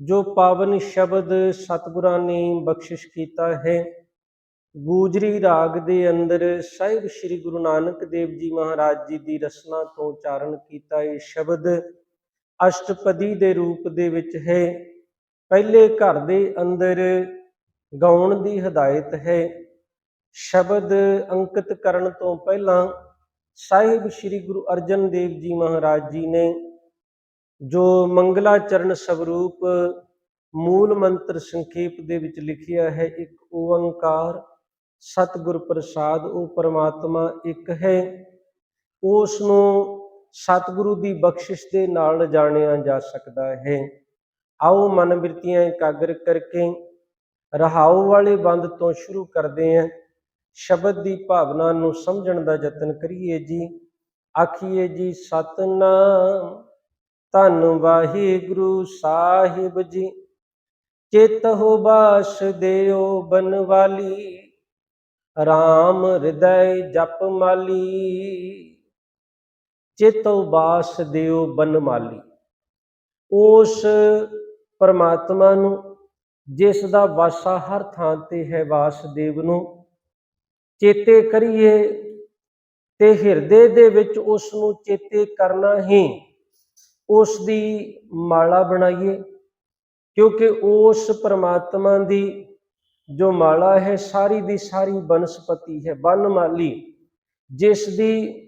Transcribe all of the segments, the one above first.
ਜੋ ਪਾਵਨ ਸ਼ਬਦ ਸਤਿਗੁਰਾਂ ਨੇ ਬਖਸ਼ਿਸ਼ ਕੀਤਾ ਹੈ, ਗੂਜਰੀ ਰਾਗ ਦੇ ਅੰਦਰ ਸਾਹਿਬ ਸ੍ਰੀ ਗੁਰੂ ਨਾਨਕ ਦੇਵ ਜੀ ਮਹਾਰਾਜ ਜੀ ਦੀ ਰਸਨਾ ਤੋਂ ਉਚਾਰਨ ਕੀਤਾ ਇਹ ਸ਼ਬਦ ਅਸ਼ਟਪਦੀ ਦੇ ਰੂਪ ਦੇ ਵਿੱਚ ਹੈ। ਪਹਿਲੇ ਘਰ ਦੇ ਅੰਦਰ ਗਾਉਣ ਦੀ ਹਦਾਇਤ ਹੈ। ਸ਼ਬਦ ਅੰਕਿਤ ਕਰਨ ਤੋਂ ਪਹਿਲਾਂ ਸਾਹਿਬ ਸ੍ਰੀ ਗੁਰੂ ਅਰਜਨ ਦੇਵ ਜੀ ਮਹਾਰਾਜ ਜੀ ਨੇ ਜੋ ਮੰਗਲਾਚਰਨ ਸਵਰੂਪ ਮੂਲ ਮੰਤਰ ਸੰਖੇਪ ਦੇ ਵਿੱਚ ਲਿਖਿਆ ਹੈ, ਇੱਕ ਓੰਕਾਰ, ਸਤਿਗੁਰ ਪ੍ਰਸਾਦ, ਉਹ ਪਰਮਾਤਮਾ ਇੱਕ ਹੈ। ਉਸ ਨੂੰ ਸਤਿਗੁਰੂ ਦੀ ਬਖਸ਼ਿਸ਼ ਦੇ ਨਾਲ ਜਾਣਿਆ ਜਾ ਸਕਦਾ ਹੈ। ਆਓ ਮਨ ਬਿਰਤੀਆਂ ਇਕਾਗਰ ਕਰਕੇ ਰਹਾਉ ਵਾਲੇ ਬੰਦ ਤੋਂ ਸ਼ੁਰੂ ਕਰਦੇ ਹਾਂ। ਸ਼ਬਦ ਦੀ ਭਾਵਨਾ ਨੂੰ ਸਮਝਣ ਦਾ ਯਤਨ ਕਰੀਏ ਜੀ। ਆਖੀਏ ਜੀ, ਸਤਨਾਮ। ਧੰਨ ਵਾਹਿਗੁਰੂ ਸਾਹਿਬ ਜੀ। ਚਿਤ ਹੋ ਬਾਸ ਦਿਓ ਬਨਵਾਲੀ RAM ਹਿਰਦੈ ਜਪ ਮਾਲੀ। ਚਿਤ ਬਾਸ ਦਿਓ ਬਨਮਾਲੀ। ਉਸ ਪਰਮਾਤਮਾ ਨੂੰ, ਜਿਸ ਦਾ ਵਾਸਾ ਹਰ ਥਾਂ ਤੇ ਹੈ ਵਾਸਦੇਵ ਨੂੰ, ਚੇਤੇ ਕਰੀਏ ਤੇ ਹਿਰਦੇ ਦੇ ਵਿੱਚ ਉਸ ਨੂੰ ਚੇਤੇ ਕਰਨਾ ਹੀ। ਉਸ ਦੀ ਮਾਲਾ ਬਣਾਈਏ, ਕਿਉਂਕਿ ਉਸ ਪਰਮਾਤਮਾ ਦੀ ਜੋ ਮਾਲਾ ਹੈ, ਸਾਰੀ ਦੀ ਸਾਰੀ ਬਨਸਪਤੀ ਹੈ ਬਨਮਾਲੀ ਜਿਸ ਦੀ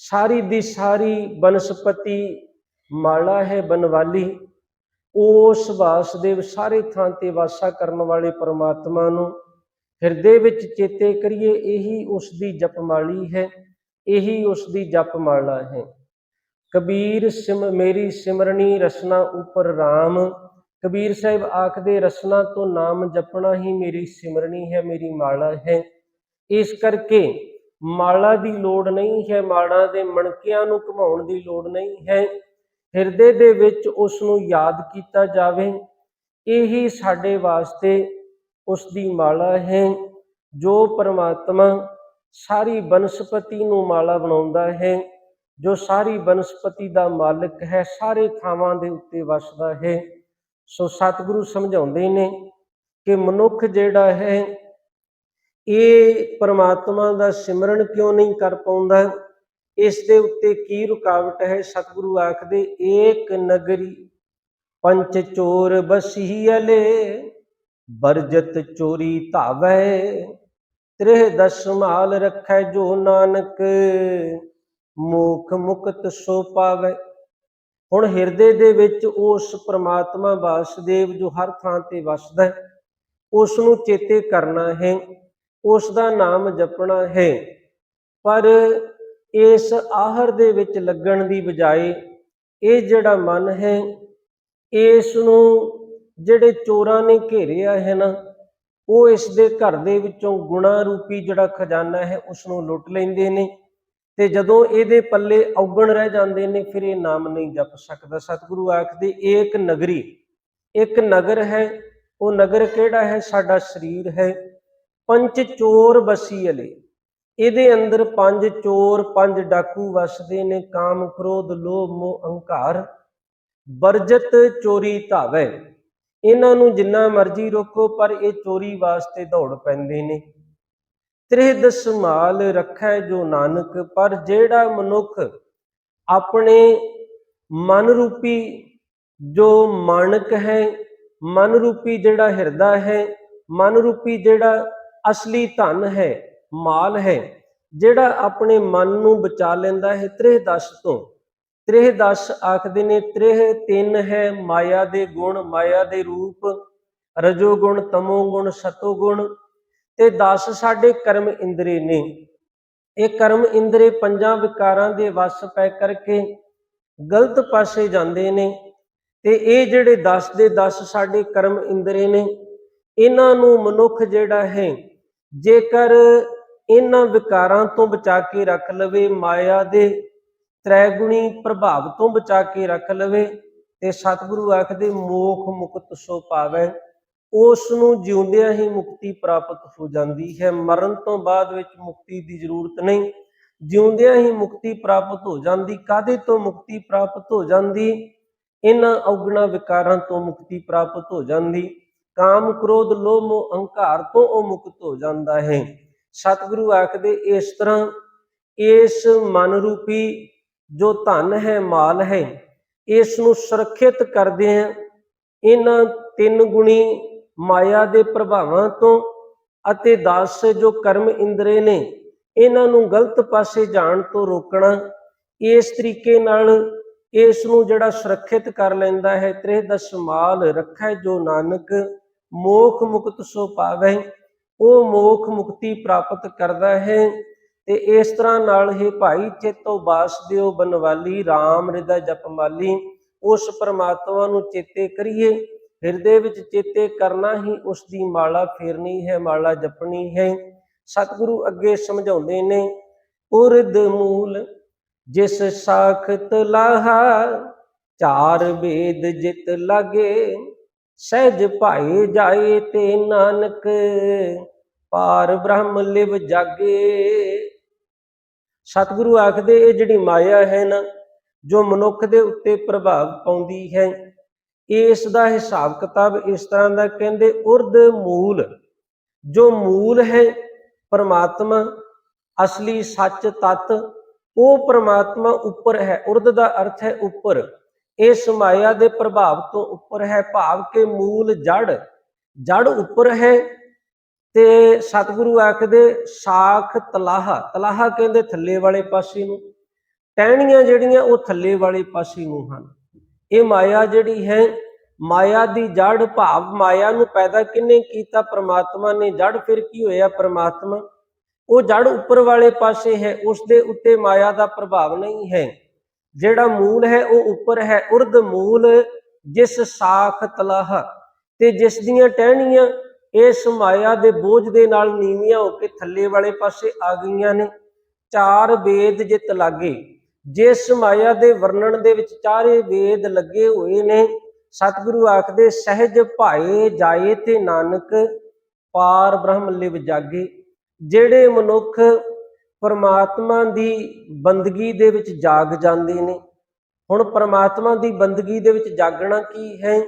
ਸਾਰੀ ਦੀ ਸਾਰੀ ਬਨਸਪਤੀ ਮਾਲਾ ਹੈ, ਬਨਵਾਲੀ, ਉਸ ਵਾਸਦੇਵ ਸਾਰੇ ਥਾਂ ਤੇ ਵਾਸਾ ਕਰਨ ਵਾਲੇ ਪਰਮਾਤਮਾ ਨੂੰ ਹਿਰਦੇ ਵਿੱਚ ਚੇਤੇ ਕਰੀਏ, ਇਹੀ ਉਸ ਦੀ ਜਪਮਾਲੀ ਹੈ, ਇਹੀ ਉਸ ਦੀ ਜਪਮਾਲਾ ਹੈ। ਕਬੀਰ ਸਿਮ, ਮੇਰੀ ਸਿਮਰਣੀ ਰਸਨਾ ਉਪਰ RAM ਕਬੀਰ ਸਾਹਿਬ ਆਖਦੇ, ਰਸਨਾ ਤੋਂ ਨਾਮ ਜਪਣਾ ਹੀ ਮੇਰੀ ਸਿਮਰਣੀ ਹੈ, ਮੇਰੀ ਮਾਲਾ ਹੈ। ਇਸ ਕਰਕੇ ਮਾਲਾ ਦੀ ਲੋੜ ਨਹੀਂ ਹੈ, ਮਾਲਾ ਦੇ ਮਣਕਿਆਂ ਨੂੰ ਘਮਾਉਣ ਦੀ ਲੋੜ ਨਹੀਂ ਹੈ। ਹਿਰਦੇ ਦੇ ਵਿੱਚ ਉਸ ਨੂੰ ਯਾਦ ਕੀਤਾ ਜਾਵੇ, ਇਹੀ ਸਾਡੇ ਵਾਸਤੇ ਉਸ ਦੀ ਮਾਲਾ ਹੈ। ਜੋ ਪਰਮਾਤਮਾ ਸਾਰੀ ਬਨਸਪਤੀ ਨੂੰ ਮਾਲਾ ਬਣਾਉਂਦਾ ਹੈ ਜੋ ਸਾਰੀ ਬਨਸਪਤੀ ਦਾ ਮਾਲਕ ਹੈ, ਸਾਰੇ ਥਾਵਾਂ ਦੇ ਉੱਤੇ ਵਸਦਾ ਹੈ। ਸੋ ਸਤਿਗੁਰੂ ਸਮਝਾਉਂਦੇ ਨੇ ਕਿ ਮਨੁੱਖ ਜਿਹੜਾ ਹੈ, ਇਹ ਪਰਮਾਤਮਾ ਦਾ ਸਿਮਰਨ ਕਿਉਂ ਨਹੀਂ ਕਰ ਪਾਉਂਦਾ? ਇਸ ਦੇ ਉੱਤੇ ਕੀ ਰੁਕਾਵਟ ਹੈ? ਸਤਿਗੁਰੂ ਆਖਦੇ, ਏਕ ਨਗਰੀ ਪੰਚ ਚੋਰ ਬਸੀਲੇ ਬਰਜਤ ਚੋਰੀ ਧਾਵੈ। ਤ੍ਰਿਹ ਦਸ ਮਾਲ ਰੱਖੈ ਜੋ ਨਾਨਕ ਮੋਖ ਮੁਕਤ ਸੋ ਪਾਵੈ। ਹੁਣ ਹਿਰਦੇ ਦੇ ਵਿੱਚ ਉਸ ਪ੍ਰਮਾਤਮਾ ਵਾਸਦੇਵ ਜੋ ਹਰ ਥਾਂ ਤੇ ਵਸਦਾ ਹੈ ਉਸ ਨੂੰ ਚੇਤੇ ਕਰਨਾ ਹੈ ਉਸ ਦਾ ਨਾਮ ਜਪਣਾ ਹੈ। ਪਰ ਇਸ ਆਹਰ ਦੇ ਵਿੱਚ ਲੱਗਣ ਦੀ ਬਜਾਏ ਇਹ ਜਿਹੜਾ ਮਨ ਹੈ ਇਸ ਨੂੰ ਜਿਹੜੇ ਚੋਰਾਂ ਨੇ ਘੇਰਿਆ ਹੈ ਨਾ, ਉਹ ਇਸ ਦੇ ਘਰ ਦੇ ਵਿੱਚੋਂ ਗੁਣਾ ਰੂਪੀ ਜਿਹੜਾ ਖਜ਼ਾਨਾ ਹੈ ਉਸ ਨੂੰ ਲੁੱਟ ਲੈਂਦੇ ਨੇ। ਤੇ ਜਦੋਂ ਇਹਦੇ ਪੱਲੇ ਔਗਣ ਰਹਿ ਜਾਂਦੇ ਨੇ, ਫਿਰ ਇਹ ਨਾਮ ਨਹੀਂ ਜਪ ਸਕਦਾ। ਸਤਿਗੁਰੂ ਆਖਦੇ, ਏਕ ਨਗਰੀ, ਇੱਕ ਨਗਰ ਹੈ, ਉਹ ਨਗਰ ਕਿਹੜਾ ਹੈ? ਸਾਡਾ ਸਰੀਰ ਹੈ। ਪੰਜ ਚੋਰ ਬਸੀਲੇ ਇਹਦੇ ਅੰਦਰ ਪੰਜ ਚੋਰ, ਪੰਜ ਡਾਕੂ ਵਸਦੇ ਨੇ, ਕਾਮ ਕ੍ਰੋਧ, ਲੋਭ, ਮੋਹ, ਅਹੰਕਾਰ ਬਰਜਤ ਚੋਰੀ ਧਾਵੇ। ਇਹਨਾਂ ਨੂੰ ਜਿੰਨਾ ਮਰਜ਼ੀ ਰੋਕੋ, ਪਰ ਇਹ ਚੋਰੀ ਵਾਸਤੇ ਦੌੜ ਪੈਂਦੇ ਨੇ। ਤ੍ਰਿਹ ਦਸਮਾਲ ਰੱਖੈ ਜੋ ਨਾਨਕ, ਪਰ ਜਿਹੜਾ ਮਨੁੱਖ ਆਪਣੇ ਮਨ ਰੂਪੀ ਜੋ ਮਾਨਕ ਹੈ ਮਨ ਰੂਪੀ ਜਿਹੜਾ ਹਿਰਦਾ ਹੈ ਮਨ ਰੂਪੀ ਜਿਹੜਾ ਅਸਲੀ ਧਨ ਹੈ, ਮਾਲ ਹੈ, ਜਿਹੜਾ ਆਪਣੇ ਮਨ ਨੂੰ ਬਚਾ ਲੈਂਦਾ ਹੈ ਤ੍ਰਿਹ ਦਸ ਤੋਂ। ਤ੍ਰਿਹ ਦਸ ਆਖਦੇ ਨੇ, ਤ੍ਰਿਹ ਤਿੰਨ ਹੈ, ਮਾਇਆ ਦੇ ਗੁਣ, ਮਾਇਆ ਦੇ ਰੂਪ, ਰਜੋ ਗੁਣ, ਤਮੋ ਗੁਣ, ਸਤੋ ਗੁਣ ਤੇ 10 ਸਾਡੇ ਕਰਮ ਇੰਦਰੀ ਨੇ। ਇਹ ਕਰਮ ਇੰਦਰੀ ਪੰਜਾਂ ਵਿਕਾਰਾਂ ਦੇ ਵਸ ਪੈ ਕਰਕੇ ਗਲਤ ਪਾਸੇ ਜਾਂਦੇ ਨੇ ਤੇ ਇਹ ਜਿਹੜੇ 10 ਦੇ 10 ਸਾਡੇ ਕਰਮ ਇੰਦਰੀ ਨੇ, ਇਹਨਾਂ ਨੂੰ ਮਨੁੱਖ ਜਿਹੜਾ ਹੈ, ਜੇਕਰ ਇਹਨਾਂ ਵਿਕਾਰਾਂ ਤੋਂ ਬਚਾ ਕੇ ਰੱਖ ਲਵੇ, ਮਾਇਆ ਦੇ ਤ੍ਰੈਗੁਣੀ ਪ੍ਰਭਾਵ ਤੋਂ ਬਚਾ ਕੇ ਰੱਖ ਲਵੇ ਤੇ ਸਤਿਗੁਰੂ ਆਖਦੇ, ਮੋਖ ਮੁਕਤ ਸੋ ਪਾਵੇ। ਉਸ ਨੂੰ ਜਿਉਂਦਿਆਂ ਹੀ ਮੁਕਤੀ ਪ੍ਰਾਪਤ ਹੋ ਜਾਂਦੀ ਹੈ। ਮਰਨ ਤੋਂ ਬਾਅਦ ਵਿੱਚ ਮੁਕਤੀ ਦੀ ਜ਼ਰੂਰਤ ਨਹੀਂ। ਜਿਉਂਦਿਆਂ ਹੀ ਮੁਕਤੀ ਪ੍ਰਾਪਤ ਹੋ ਜਾਂਦੀ। ਕਾਦੇ ਤੋਂ ਮੁਕਤੀ ਪ੍ਰਾਪਤ ਹੋ ਜਾਂਦੀ? ਇਹਨਾਂ ਔਗਣਾ ਵਿਕਾਰਾਂ ਤੋਂ ਮੁਕਤੀ ਪ੍ਰਾਪਤ ਹੋ ਜਾਂਦੀ। ਕਾਮ, ਕ੍ਰੋਧ, ਲੋਭ ਮੋਹ ਅਹੰਕਾਰ ਤੋਂ ਉਹ ਮੁਕਤ ਹੋ ਜਾਂਦਾ ਹੈ। ਸਤਿਗੁਰੂ ਆਖਦੇ, ਇਸ ਤਰ੍ਹਾਂ ਇਸ ਮਨ ਰੂਪੀ ਜੋ ਧਨ ਹੈ, ਮਾਲ ਹੈ, ਇਸ ਨੂੰ ਸੁਰੱਖਿਅਤ ਕਰਦੇ ਹਾਂ। ਇਹਨਾਂ ਤਿੰਨ ਗੁਣੀ ਮਾਇਆ ਦੇ ਪ੍ਰਭਾਵਾਂ ਤੋਂ ਅਤੇ ਦਾਸ ਜੋ ਕਰਮ ਇੰਦਰੇ ਨੇ, ਇਹਨਾਂ ਨੂੰ ਗਲਤ ਪਾਸੇ ਜਾਣ ਤੋਂ ਰੋਕਣਾ, ਇਸ ਤਰੀਕੇ ਨਾਲ ਇਸ ਨੂੰ ਜਿਹੜਾ ਸੁਰੱਖਿਅਤ ਕਰ ਲੈਂਦਾ ਹੈ, ਤ੍ਰਿਹ ਦਸ ਰੱਖੈ ਜੋ ਨਾਨਕ, ਮੋਖ ਮੁਕਤ ਸੋ ਪਾਵੈ ਉਹ ਮੋਖ ਮੁਕਤੀ ਪ੍ਰਾਪਤ ਕਰਦਾ ਹੈ। ਤੇ ਇਸ ਤਰ੍ਹਾਂ ਨਾਲ ਹੀ ਭਾਈ, ਚੇਤੋ ਬਾਸ ਦਿਓ ਬਨਵਾਲੀ RAM ਹਿਰਦਾ ਜਪਮਾਲੀ, ਉਸ ਪਰਮਾਤਮਾ ਨੂੰ ਚੇਤੇ ਕਰੀਏ। ਹਿਰਦੇ ਵਿੱਚ ਚੇਤੇ ਕਰਨਾ ਹੀ ਉਸ ਦੀ ਮਾਲਾ ਫੇਰਨੀ ਹੈ, ਮਾਲਾ ਜਪਣੀ ਹੈ। ਸਤਿਗੁਰੂ ਅੱਗੇ ਸਮਝਾਉਂਦੇ ਨੇ, ਉਰਦ ਮੂਲ ਜਿਸ ਸਾਖਤ ਲਾਹਾ, ਚਾਰ ਵੇਦ ਜਿਤ ਲਾਗੇ, ਸਹਿਜ ਭਾਏ ਜਾਏ ਤੇ ਨਾਨਕ, ਪਾਰ ਬ੍ਰਹਮ ਲਿਵ ਜਾਗੇ। ਸਤਿਗੁਰੂ ਆਖਦੇ, ਇਹ ਜਿਹੜੀ ਮਾਇਆ ਹੈ ਨਾ, ਜੋ ਮਨੁੱਖ ਦੇ ਉੱਤੇ ਪ੍ਰਭਾਵ ਪਾਉਂਦੀ ਹੈ ਇਸ ਦਾ ਹਿਸਾਬ ਕਿਤਾਬ ਇਸ ਤਰ੍ਹਾਂ ਦਾ ਕਹਿੰਦੇ, ਉਰਦ ਮੂਲ, ਜੋ ਮੂਲ ਹੈ ਪਰਮਾਤਮਾ, ਅਸਲੀ ਸੱਚ ਤਤ, ਉਹ ਪਰਮਾਤਮਾ ਉੱਪਰ ਹੈ। ਉਰਦ ਦਾ ਅਰਥ ਹੈ ਉੱਪਰ। ਇਸ ਮਾਇਆ ਦੇ ਪ੍ਰਭਾਵ ਤੋਂ ਉੱਪਰ ਹੈ ਭਾਵ ਕੇ ਮੂਲ ਜੜ ਜੜ ਉੱਪਰ ਹੈ ਤੇ ਸਤਿਗੁਰੂ ਆਖਦੇ, ਸਾਖ ਤਲਾਹਾ। ਤਲਾਹਾ ਕਹਿੰਦੇ ਥੱਲੇ ਵਾਲੇ ਪਾਸੇ ਨੂੰ। ਟਹਿਣੀਆਂ ਜਿਹੜੀਆਂ, ਉਹ ਥੱਲੇ ਵਾਲੇ ਪਾਸੇ ਨੂੰ ਹਨ। ਇਹ ਮਾਇਆ ਜਿਹੜੀ ਹੈ, ਮਾਇਆ ਦੀ ਜੜ ਭਾਵ ਮਾਇਆ ਨੂੰ ਪੈਦਾ ਕਿੰਨੇ ਕੀਤਾ? ਪ੍ਰਮਾਤਮਾ ਨੇ। ਜੜ ਫਿਰ ਕੀ ਹੋਇਆ? ਪ੍ਰਮਾਤਮਾ। ਉਹ ਜੜ ਉੱਪਰ ਵਾਲੇ ਪਾਸੇ ਹੈ, ਉਸ ਦੇ ਉੱਤੇ ਮਾਇਆ ਦਾ ਪ੍ਰਭਾਵ ਨਹੀਂ ਹੈ। ਜਿਹੜਾ ਮੂਲ ਹੈ, ਉਹ ਉੱਪਰ ਹੈ। ਉਰਦ ਮੂਲ, ਜਿਸ ਸਾਖ ਤਲਾਹ। ਤੇ ਜਿਸ ਦੀਆਂ ਟਹਿਣੀਆਂ, ਇਸ ਮਾਇਆ ਦੇ ਬੋਝ ਦੇ ਨਾਲ ਨੀਵੀਆਂ ਹੋ ਕੇ ਥੱਲੇ ਵਾਲੇ ਪਾਸੇ ਆ ਗਈਆਂ ਨੇ। ਚਾਰ ਵੇਦ ਜਿਤ ਲਾਗੇ। ਜਿਸ ਮਾਇਆ ਦੇ ਵਰਣਨ ਦੇ ਵਿੱਚ ਚਾਰੇ ਵੇਦ ਲੱਗੇ ਹੋਏ ਨੇ ਸਤਿਗੁਰੂ ਆਖਦੇ ਸਹਿਜ ਭਾਏ ਜਾਏ ਤੇ ਨਾਨਕ ਪਾਰ ਬ੍ਰਹਮ ਲਿਵ ਜਾਗੇ। ਜਿਹੜੇ ਮਨੁੱਖ ਪਰਮਾਤਮਾ ਦੀ ਬੰਦਗੀ ਦੇ ਵਿੱਚ ਜਾਗ ਜਾਂਦੇ ਨੇ ਹੁਣ ਪਰਮਾਤਮਾ ਦੀ ਬੰਦਗੀ ਦੇ ਵਿੱਚ ਜਾਗਣਾ ਕੀ ਹੈ?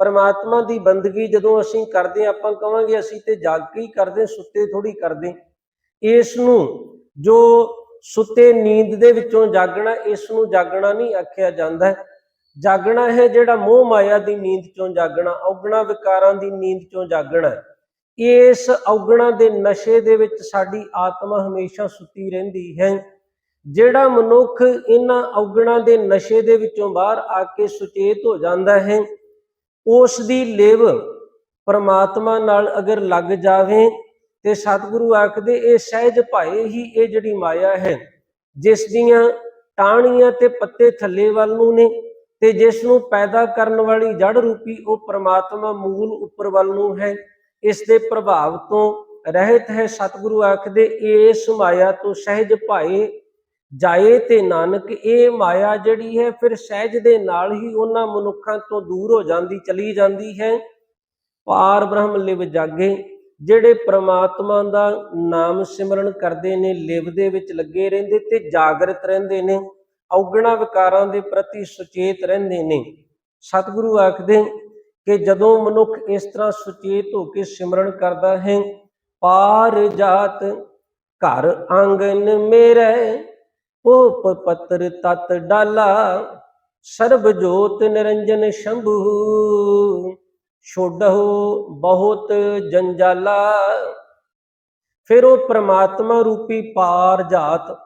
ਪਰਮਾਤਮਾ ਦੀ ਬੰਦਗੀ ਜਦੋਂ ਅਸੀਂ ਕਰਦੇ ਹਾਂ, ਆਪਾਂ ਕਵਾਂਗੇ ਅਸੀਂ ਤੇ ਜਾਗ ਕੇ ਹੀ ਕਰਦੇ ਸੁੱਤੇ ਥੋੜੀ ਕਰਦੇ ਇਸ ਨੂੰ ਜੋ ਸੁੱਤੇ ਨੀਂਦ ਦੇ ਵਿੱਚੋਂ ਜਾਗਣਾ, ਇਸ ਨੂੰ ਜਾਗਣਾ ਨਹੀਂ ਆਖਿਆ ਜਾਂਦਾ ਜਾਗਣਾ ਹੈ ਜਿਹੜਾ ਮੋਹ ਮਾਇਆ ਦੀ ਨੀਂਦ ਚੋਂ ਜਾਗਣਾ, ਔਗਣਾ ਵਿਕਾਰਾਂ ਦੀ ਨੀਂਦ ਚੋਂ ਜਾਗਣਾ ਇਸ ਔਗਣਾ ਦੇ ਨਸ਼ੇ ਦੇ ਵਿੱਚ ਸਾਡੀ ਆਤਮਾ ਹਮੇਸ਼ਾ ਸੁੱਤੀ ਰਹਿੰਦੀ ਹੈ। ਜਿਹੜਾ ਮਨੁੱਖ ਇਹਨਾਂ ਔਗਣਾ ਦੇ ਨਸ਼ੇ ਦੇ ਵਿੱਚੋਂ ਬਾਹਰ ਆ ਕੇ ਸੁਚੇਤ ਹੋ ਜਾਂਦਾ ਹੈ, ਉਸ ਦੀ ਲਿਵ ਪਰਮਾਤਮਾ ਨਾਲ ਅਗਰ ਲੱਗ ਜਾਵੇ ਤੇ ਸਤਿਗੁਰੂ ਆਖਦੇ, ਇਹ ਸਹਿਜ ਭਾਏ ਹੀ ਇਹ ਜਿਹੜੀ ਮਾਇਆ ਹੈ, ਜਿਸ ਦੀਆਂ ਟਾਹਣੀਆਂ ਤੇ ਪੱਤੇ ਥੱਲੇ ਵੱਲ ਨੂੰ ਨੇ ਤੇ ਜਿਸ ਨੂੰ ਪੈਦਾ ਕਰਨ ਵਾਲੀ ਜੜ ਰੂਪੀ ਉਹ ਪ੍ਰਮਾਤਮਾ ਮੂਲ ਉੱਪਰ ਵੱਲ ਨੂੰ ਹੈ, ਇਸ ਦੇ ਪ੍ਰਭਾਵ ਤੋਂ ਰਹਿਤ ਹੈ। ਸਤਿਗੁਰੂ ਆਖਦੇ, ਇਸ ਮਾਇਆ ਤੋਂ ਸਹਿਜ ਭਾਏ ਜਾਏ ਤੇ ਨਾਨਕ, ਇਹ ਮਾਇਆ ਜਿਹੜੀ ਹੈ ਫਿਰ ਸਹਿਜ ਦੇ ਨਾਲ ਹੀ ਉਹਨਾਂ ਮਨੁੱਖਾਂ ਤੋਂ ਦੂਰ ਹੋ ਜਾਂਦੀ, ਚਲੀ ਜਾਂਦੀ ਹੈ। ਪਾਰ ਬ੍ਰਹਮ ਲਿਵ ਜਾਗੇ ਜਿਹੜੇ ਪ੍ਰਮਾਤਮਾ ਦਾ ਨਾਮ ਸਿਮਰਨ ਕਰਦੇ ਨੇ ਲਿਵ ਦੇ ਵਿੱਚ ਲੱਗੇ ਰਹਿੰਦੇ ਤੇ ਜਾਗਰਤ ਰਹਿੰਦੇ ਨੇ, ਔਗਣਾ ਵਿਕਾਰਾਂ ਦੇ ਪ੍ਰਤੀ ਸੁਚੇਤ ਰਹਿੰਦੇ ਨੇ। ਸਤਿਗੁਰੂ ਆਖਦੇ ਕਿ ਜਦੋਂ ਮਨੁੱਖ ਇਸ ਤਰ੍ਹਾਂ ਸੁਚੇਤ ਹੋ ਕੇ ਸਿਮਰਨ ਕਰਦਾ ਹੈ, ਪਾਰ ਜਾਤ ਘਰ ਆਂਗਨ ਮੇਰੇ ਉਪ ਪੱਤਰ ਤਤ ਡਾਲਾ, ਸਰਬ ਜੋਤ ਨਿਰੰਜਨ ਸ਼ੰਭੂ। ਛੋਡਹੁ ਬਹੁਤ ਜੰਜਾਲਾ। ਫਿਰ ਉਹ ਪ੍ਰਮਾਤਮਾ ਰੂਪੀ ਪਾਰ ਜਾਤ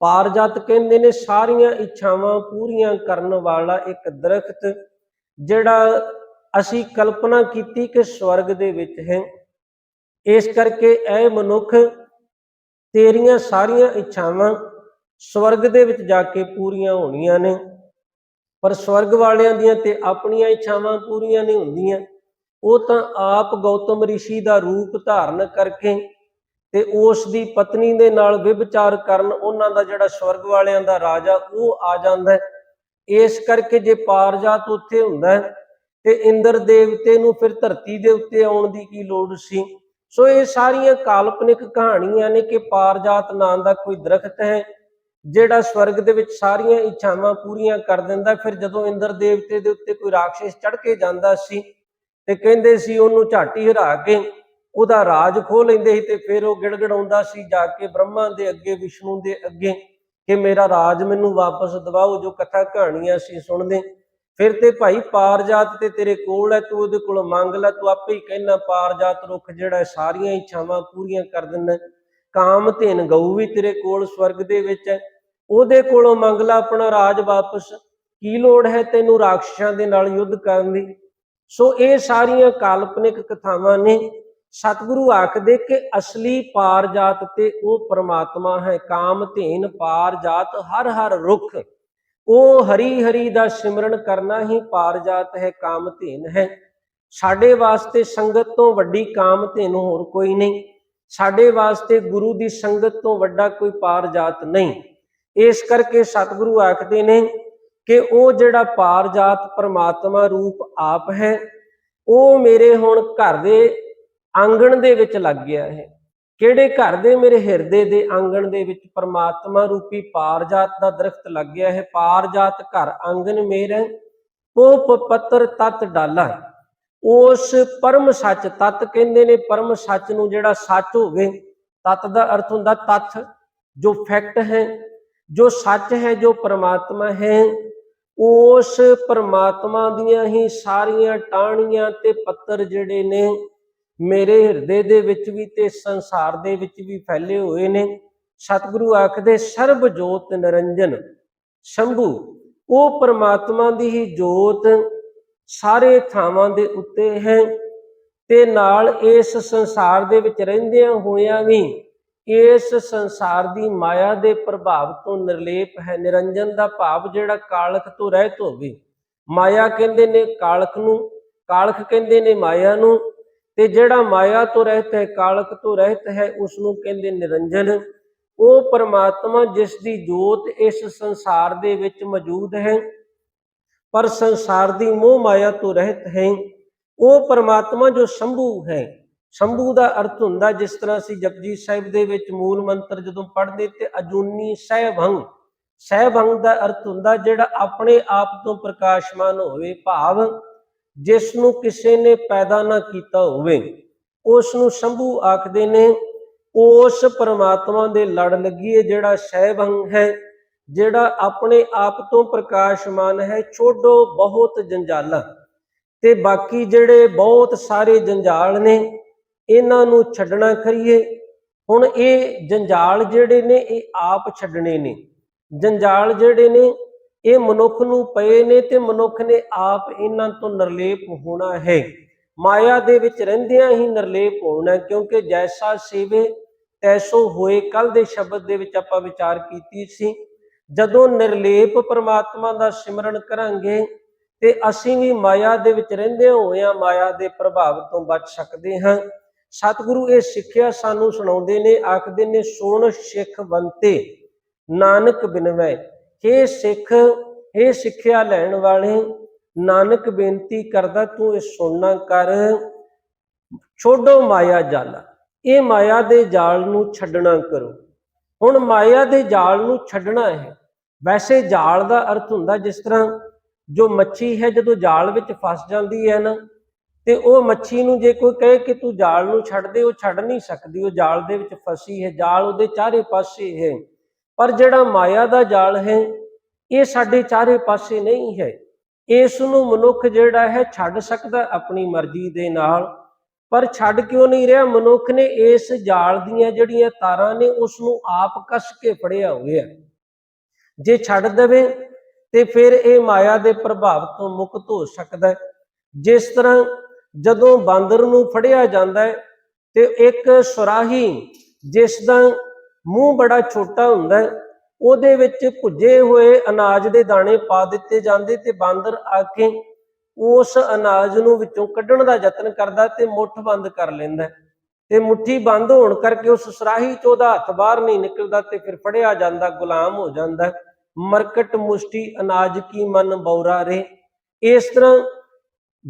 ਪਾਰ ਜਾਤ ਕਹਿੰਦੇ ਨੇ ਸਾਰੀਆਂ ਇੱਛਾਵਾਂ ਪੂਰੀਆਂ ਕਰਨ ਵਾਲਾ ਇੱਕ ਦਰਖਤ, ਜਿਹੜਾ ਅਸੀਂ ਕਲਪਨਾ ਕੀਤੀ ਕਿ ਸਵਰਗ ਦੇ ਵਿੱਚ ਹੈ। ਇਸ ਕਰਕੇ ਇਹ ਮਨੁੱਖ ਤੇਰੀਆਂ ਸਾਰੀਆਂ ਇੱਛਾਵਾਂ ਸਵਰਗ ਦੇ ਵਿੱਚ ਜਾ ਕੇ ਪੂਰੀਆਂ ਹੋਣੀਆਂ ਨੇ। ਪਰ ਸਵਰਗ ਵਾਲਿਆਂ ਦੀਆਂ ਤੇ ਆਪਣੀਆਂ ਇੱਛਾਵਾਂ ਪੂਰੀਆਂ ਨਹੀਂ ਹੁੰਦੀਆਂ। ਉਹ ਤਾਂ ਆਪ ਗੌਤਮ ઋષਿ ਦਾ ਰੂਪ ਧਾਰਨ ਕਰਕੇ ਤੇ ਉਸ ਦੀ ਪਤਨੀ ਦੇ ਨਾਲ ਵਿਭਚਾਰ ਕਰਨ ਉਹਨਾਂ ਦਾ ਜਿਹੜਾ ਸਵਰਗ ਵਾਲਿਆਂ ਦਾ ਰਾਜਾ ਉਹ ਆ ਜਾਂਦਾ ਹੈ। ਇਸ ਕਰਕੇ ਜੇ ਪਾਰਜਾਤ ਉੱਥੇ ਹੁੰਦਾ ਹੈ ਤੇ ਇੰਦਰ ਦੇਵਤੇ ਨੂੰ ਫਿਰ ਧਰਤੀ ਦੇ ਉੱਤੇ ਆਉਣ ਦੀ ਕੀ ਲੋੜ ਸੀ? ਸੋ ਇਹ ਸਾਰੀਆਂ ਕਾਲਪਨਿਕ ਕਹਾਣੀਆਂ ਨੇ ਕਿ ਪਾਰਜਾਤ ਨਾਂ ਦਾ ਕੋਈ ਦਰਖਤ ਹੈ ਜਿਹੜਾ ਸਵਰਗ ਦੇ ਵਿੱਚ ਸਾਰੀਆਂ ਇੱਛਾਵਾਂ ਪੂਰੀਆਂ ਕਰ ਦਿੰਦਾ, ਫਿਰ ਜਦੋਂ ਇੰਦਰ ਦੇਵਤੇ ਦੇ ਉੱਤੇ ਕੋਈ ਰਾਖਸ਼ ਚੜ ਕੇ ਜਾਂਦਾ ਸੀ ਤੇ ਕਹਿੰਦੇ ਸੀ ਉਹਨੂੰ ਝਾਟੀ ਹਰਾ ਕੇ ਉਹਦਾ ਰਾਜ ਖੋਹ ਲੈਂਦੇ ਸੀ ਤੇ ਫਿਰ ਉਹ ਗਿੜਗੜਾਉਂਦਾ ਸੀ ਜਾ ਕੇ ਬ੍ਰਹਮਾ ਦੇ ਅੱਗੇ, ਵਿਸ਼ਨੂੰ ਦੇ ਅੱਗੇ ਕਿ ਮੇਰਾ ਰਾਜ ਮੈਨੂੰ ਵਾਪਸ ਦਿਵਾਓ, ਜੋ ਕਥਾ ਕਹਾਣੀਆਂ ਸੀ ਸੁਣਦੇ। ਫਿਰ ਤੇ ਭਾਈ ਪਾਰਜਾਤ ਤੇ ਤੇਰੇ ਕੋਲ ਹੈ, ਤੂੰ ਉਹਦੇ ਕੋਲ ਮੰਗ ਲੈ, ਤੂੰ ਆਪੇ ਹੀ ਕਹਿਣਾ ਪਾਰਜਾਤ ਰੁੱਖ ਜਿਹੜਾ ਸਾਰੀਆਂ ਇੱਛਾਵਾਂ ਪੂਰੀਆਂ ਕਰ ਦਿੰਦਾ। ਕਾਮ ਧੇਨ ਗਊ ਵੀ ਤੇਰੇ ਕੋਲ ਸਵਰਗ ਦੇ ਵਿੱਚ ਹੈ। ਉਹਦੇ ਕੋਲੋਂ ਮੰਗ ਲੈ ਆਪਣਾ ਰਾਜ ਵਾਪਸ। ਕੀ ਲੋੜ ਹੈ ਤੈਨੂੰ ਰਾਖਸ਼ਾਂ ਦੇ ਨਾਲ ਯੁੱਧ ਕਰਨ ਦੀ? ਸੋ ਇਹ ਸਾਰੀਆਂ ਕਾਲਪਨਿਕ ਕਥਾਵਾਂ ਨੇ। ਸਤਿਗੁਰੂ ਆਖਦੇ ਕਿ ਅਸਲੀ ਪਾਰਜਾਤ ਤੇ ਉਹ ਪ੍ਰਮਾਤਮਾ ਹੈ। ਕਾਮ, ਧੇਨ, ਪਾਰਜਾਤ, ਹਰ ਹਰ ਰੁੱਖ। ਉਹ ਹਰੀ ਹਰੀ ਦਾ ਸਿਮਰਨ ਕਰਨਾ ਹੀ ਪਾਰਜਾਤ ਹੈ, ਕਾਮ, ਧੇਨ ਹੈ। ਸਾਡੇ ਵਾਸਤੇ ਸੰਗਤ ਤੋਂ ਵੱਡੀ ਕਾਮ, ਧੇਨ ਹੋਰ ਕੋਈ ਨਹੀਂ। ਸਾਡੇ ਵਾਸਤੇ ਗੁਰੂ ਦੀ ਸੰਗਤ ਤੋਂ ਵੱਡਾ ਕੋਈ ਪਾਰਜਾਤ ਨਹੀਂ। ਇਸ ਕਰਕੇ ਸਤਿਗੁਰੂ ਆਖਦੇ ਨੇ ਕਿ ਉਹ ਜਿਹੜਾ ਪਾਰਜਾਤ ਪਰਮਾਤਮਾ ਰੂਪ ਆਪ ਹੈ, ਉਹ ਮੇਰੇ ਹੁਣ ਘਰ ਦੇ ਆਂਗਣ ਦੇ ਵਿੱਚ ਲੱਗ ਗਿਆ ਹੈ। ਕਿਹੜੇ ਘਰ ਦੇ? ਮੇਰੇ ਹਿਰਦੇ ਦੇ ਆਂਗਣ ਦੇ ਵਿੱਚ ਪਰਮਾਤਮਾ ਰੂਪੀ ਪਾਰਜਾਤ ਦਾ ਦਰਖਤ ਲੱਗ ਗਿਆ ਹੈ। ਪਾਰਜਾਤ ਘਰ ਆਂਗਣ ਮੇਰਾ ਪੋਪ ਪੱਤਰ ਤਤ ਡਾਲਾ ਉਸ ਪਰਮ ਸੱਚ ਤਤ ਕਹਿੰਦੇ ਨੇ, ਪਰਮ ਸੱਚ ਨੂੰ ਜਿਹੜਾ ਸੱਚ ਹੋਵੇ, ਤਤ ਦਾ ਅਰਥ ਹੁੰਦਾ ਤੱਥ, ਜੋ ਫੈਕਟ ਹੈ ਜੋ ਸੱਚ ਹੈ, ਜੋ ਪਰਮਾਤਮਾ ਹੈ, ਉਸ ਪਰਮਾਤਮਾ ਦੀਆਂ ਹੀ ਸਾਰੀਆਂ ਟਾਹਣੀਆਂ ਤੇ ਪੱਤਰ ਜਿਹੜੇ ਨੇ, ਮੇਰੇ ਹਿਰਦੇ ਦੇ ਵਿੱਚ ਵੀ ਤੇ ਸੰਸਾਰ ਦੇ ਵਿੱਚ ਵੀ ਫੈਲੇ ਹੋਏ ਨੇ। ਸਤਿਗੁਰੂ ਆਖਦੇ, ਸਰਬ ਜੋਤ ਨਿਰੰਜਨ, ਸ਼ੰਭੂ। ਉਹ ਪਰਮਾਤਮਾ ਦੀ ਹੀ ਜੋਤ ਸਾਰੇ ਥਾਵਾਂ ਦੇ ਉੱਤੇ ਹੈ ਤੇ ਨਾਲ ਇਸ ਸੰਸਾਰ ਦੇ ਵਿੱਚ ਰਹਿੰਦਿਆਂ ਹੋਇਆਂ ਵੀ ਇਸ ਸੰਸਾਰ ਦੀ ਮਾਇਆ ਦੇ ਪ੍ਰਭਾਵ ਤੋਂ ਨਿਰਲੇਪ ਹੈ। ਨਿਰੰਜਨ ਦਾ ਭਾਵ ਜਿਹੜਾ ਕਾਲਖ ਤੋਂ ਰਹਿਤ ਹੋਵੇ ਮਾਇਆ ਕਹਿੰਦੇ ਨੇ ਕਾਲਖ ਨੂੰ, ਕਾਲਖ ਕਹਿੰਦੇ ਨੇ ਮਾਇਆ ਨੂੰ ਤੇ ਜਿਹੜਾ ਮਾਇਆ ਤੋਂ ਰਹਿਤ ਹੈ, ਕਾਲਖ ਤੋਂ ਰਹਿਤ ਹੈ ਉਸ ਨੂੰ ਕਹਿੰਦੇ ਨਿਰੰਜਨ। ਉਹ ਪਰਮਾਤਮਾ ਜਿਸ ਦੀ ਜੋਤ ਇਸ ਸੰਸਾਰ ਦੇ ਵਿੱਚ ਮੌਜੂਦ ਹੈ, ਪਰ ਸੰਸਾਰ ਦੀ ਮੋਹ ਮਾਇਆ ਤੋਂ ਰਹਿਤ ਹੈ। ਉਹ ਪਰਮਾਤਮਾ ਜੋ ਸ਼ੰਭੂ ਹੈ। ਸ਼ੰਭੂ ਦਾ ਅਰਥ ਹੁੰਦਾ ਜਿਸ ਤਰ੍ਹਾਂ ਅਸੀਂ ਜਪਜੀ ਸਾਹਿਬ ਦੇ ਵਿੱਚ ਮੂਲ ਮੰਤਰ ਜਦੋਂ ਪੜ੍ਹਦੇ ਤੇ ਅਜੂਨੀ ਸਹਿਭੰਗ ਸਹਿਭੰਗ ਦਾ ਅਰਥ ਹੁੰਦਾ ਜਿਹੜਾ ਆਪਣੇ ਆਪ ਤੋਂ ਪ੍ਰਕਾਸ਼ਮਾਨ ਹੋਵੇ ਭਾਵ, ਜਿਸ ਨੂੰ ਕਿਸੇ ਨੇ ਪੈਦਾ ਨਾ ਕੀਤਾ ਹੋਵੇ। ਉਸ ਨੂੰ ਸ਼ੰਭੂ ਆਖਦੇ ਨੇ, ਉਸ ਪਰਮਾਤਮਾ ਦੇ ਲੜ ਲੱਗੀਏ ਜਿਹੜਾ ਸਹਿਭੰਗ ਹੈ, ਜਿਹੜਾ ਆਪਣੇ ਆਪ ਤੋਂ ਪ੍ਰਕਾਸ਼ਮਾਨ ਹੈ ਛੋਡੋ ਬਹੁਤ ਜੰਜਾਲਾਂ। ਤੇ ਬਾਕੀ ਜਿਹੜੇ ਬਹੁਤ ਸਾਰੇ ਜੰਜਾਲ ਨੇ ਇਹਨਾਂ ਨੂੰ ਛੱਡਣਾ ਕਰੀਏ। ਹੁਣ ਇਹ ਜੰਜਾਲ ਜਿਹੜੇ ਨੇ, ਇਹ ਆਪ ਛੱਡਣੇ ਨੇ। ਜੰਜਾਲ ਜਿਹੜੇ ਨੇ, ਇਹ ਮਨੁੱਖ ਨੂੰ ਪਏ ਨੇ ਤੇ ਮਨੁੱਖ ਨੇ ਆਪ ਇਹਨਾਂ ਤੋਂ ਨਿਰਲੇਪ ਹੋਣਾ ਹੈ। ਮਾਇਆ ਦੇ ਵਿੱਚ ਰਹਿੰਦਿਆਂ ਹੀ ਨਿਰਲੇਪ ਹੋਣਾ ਕਿਉਂਕਿ ਜੈਸਾ ਸੇਵੇ, ਤੈਸੋ ਹੋਏ ਕੱਲ ਦੇ ਸ਼ਬਦ ਦੇ ਵਿੱਚ ਆਪਾਂ ਵਿਚਾਰ ਕੀਤੀ ਸੀ। ਜਦੋਂ ਨਿਰਲੇਪ ਪਰਮਾਤਮਾ ਦਾ ਸਿਮਰਨ ਕਰਾਂਗੇ ਤੇ ਅਸੀਂ ਵੀ ਮਾਇਆ ਦੇ ਵਿੱਚ ਰਹਿੰਦੇ ਹੋਇਆਂ ਮਾਇਆ ਦੇ ਪ੍ਰਭਾਵ ਤੋਂ ਬਚ ਸਕਦੇ ਹਾਂ। ਸਤਿਗੁਰੂ ਇਹ ਸਿੱਖਿਆ ਸਾਨੂੰ ਸੁਣਾਉਂਦੇ ਨੇ, ਆਖਦੇ ਨੇ, ਸੁਣ ਸਿੱਖ ਬੰਤੇ, ਨਾਨਕ ਬਿਨਵੈ हे ਸਿੱਖ हे ਸਿੱਖਿਆ ਲੈਣ ਵਾਲੇ, ਨਾਨਕ ਬੇਨਤੀ ਕਰਦਾ ਤੂੰ ਇਹ ਸੁਣਨਾ ਕਰ। ਛੋਡੋ ਮਾਇਆ ਜਾਲ, ਇਹ ਮਾਇਆ ਦੇ ਜਾਲ ਨੂੰ ਛੱਡਣਾ ਕਰੋ। ਹੁਣ ਮਾਇਆ ਦੇ ਜਾਲ ਨੂੰ ਛੱਡਣਾ ਹੈ। ਵੈਸੇ ਜਾਲ ਦਾ ਅਰਥ ਹੁੰਦਾ ਜਿਸ ਤਰ੍ਹਾਂ ਜੋ ਮੱਛੀ ਹੈ, ਜਦੋਂ ਜਾਲ ਵਿੱਚ ਫਸ ਜਾਂਦੀ ਹੈ ਨਾ ਤੇ ਉਹ ਮੱਛੀ ਨੂੰ ਜੇ ਕੋਈ ਕਹੇ ਕਿ ਤੂੰ ਜਾਲ ਨੂੰ ਛੱਡ ਦੇ, ਉਹ ਛੱਡ ਨਹੀਂ ਸਕਦੀ। ਉਹ ਜਾਲ ਦੇ ਵਿੱਚ ਫਸੀ ਹੈ, ਜਾਲ ਉਹਦੇ ਚਾਰੇ ਪਾਸੇ ਹੈ। ਪਰ ਜਿਹੜਾ ਮਾਇਆ ਦਾ ਜਾਲ ਹੈ, ਇਹ ਸਾਡੇ ਚਾਰੇ ਪਾਸੇ ਨਹੀਂ ਹੈ। ਇਸ ਨੂੰ ਮਨੁੱਖ ਜਿਹੜਾ ਹੈ ਛੱਡ ਸਕਦਾ ਆਪਣੀ ਮਰਜ਼ੀ ਦੇ ਨਾਲ। ਪਰ ਛੱਡ ਕਿਉਂ ਨਹੀਂ ਰਿਹਾ? ਮਨੁੱਖ ਨੇ ਇਸ ਜਾਲ ਦੀਆਂ ਜਿਹੜੀਆਂ ਤਾਰਾਂ ਨੇ ਉਸ ਨੂੰ ਆਪ ਕੱਸ ਕੇ ਫੜਿਆ ਹੋਇਆ ਜੇ ਛੱਡ ਦੇਵੇ, ਤੇ ਫਿਰ ਇਹ ਮਾਇਆ ਦੇ ਪ੍ਰਭਾਵ ਤੋਂ ਮੁਕਤ ਹੋ ਸਕਦਾ ਜਿਸ ਤਰ੍ਹਾਂ ਜਦੋਂ ਬਾਂਦਰ ਨੂੰ ਫੜਿਆ ਜਾਂਦਾ ਹੈ ਤੇ ਇੱਕ ਸੁਰਾਹੀ ਜਿਸ ਦਾ ਮੂੰਹ ਬੜਾ ਛੋਟਾ ਹੁੰਦਾ ਹੈ, ਉਹਦੇ ਵਿੱਚ ਭੁੱਜੇ ਹੋਏ ਅਨਾਜ ਦੇ ਦਾਣੇ ਪਾ ਦਿੱਤੇ ਜਾਂਦੇ ਤੇ ਬਾਂਦਰ ਆ ਕੇ ਉਸ ਅਨਾਜ ਨੂੰ ਵਿੱਚੋਂ ਕੱਢਣ ਦਾ ਯਤਨ ਕਰਦਾ ਤੇ ਮੁੱਠ ਬੰਦ ਕਰ ਲੈਂਦਾ ਤੇ ਮੁੱਠੀ ਬੰਦ ਹੋਣ ਕਰਕੇ ਉਸ ਸਰਾਹੀ ਚੋਂ ਉਹਦਾ ਹੱਥ ਬਾਹਰ ਨਹੀਂ ਨਿਕਲਦਾ ਤੇ ਫਿਰ ਫੜਿਆ ਜਾਂਦਾ, ਗੁਲਾਮ ਹੋ ਜਾਂਦਾ ਮਰਕਟ ਮੁਸ਼ਟੀ ਅਨਾਜ ਕੀ ਮਨ ਬੌਰਾ ਰੇ ਇਸ ਤਰ੍ਹਾਂ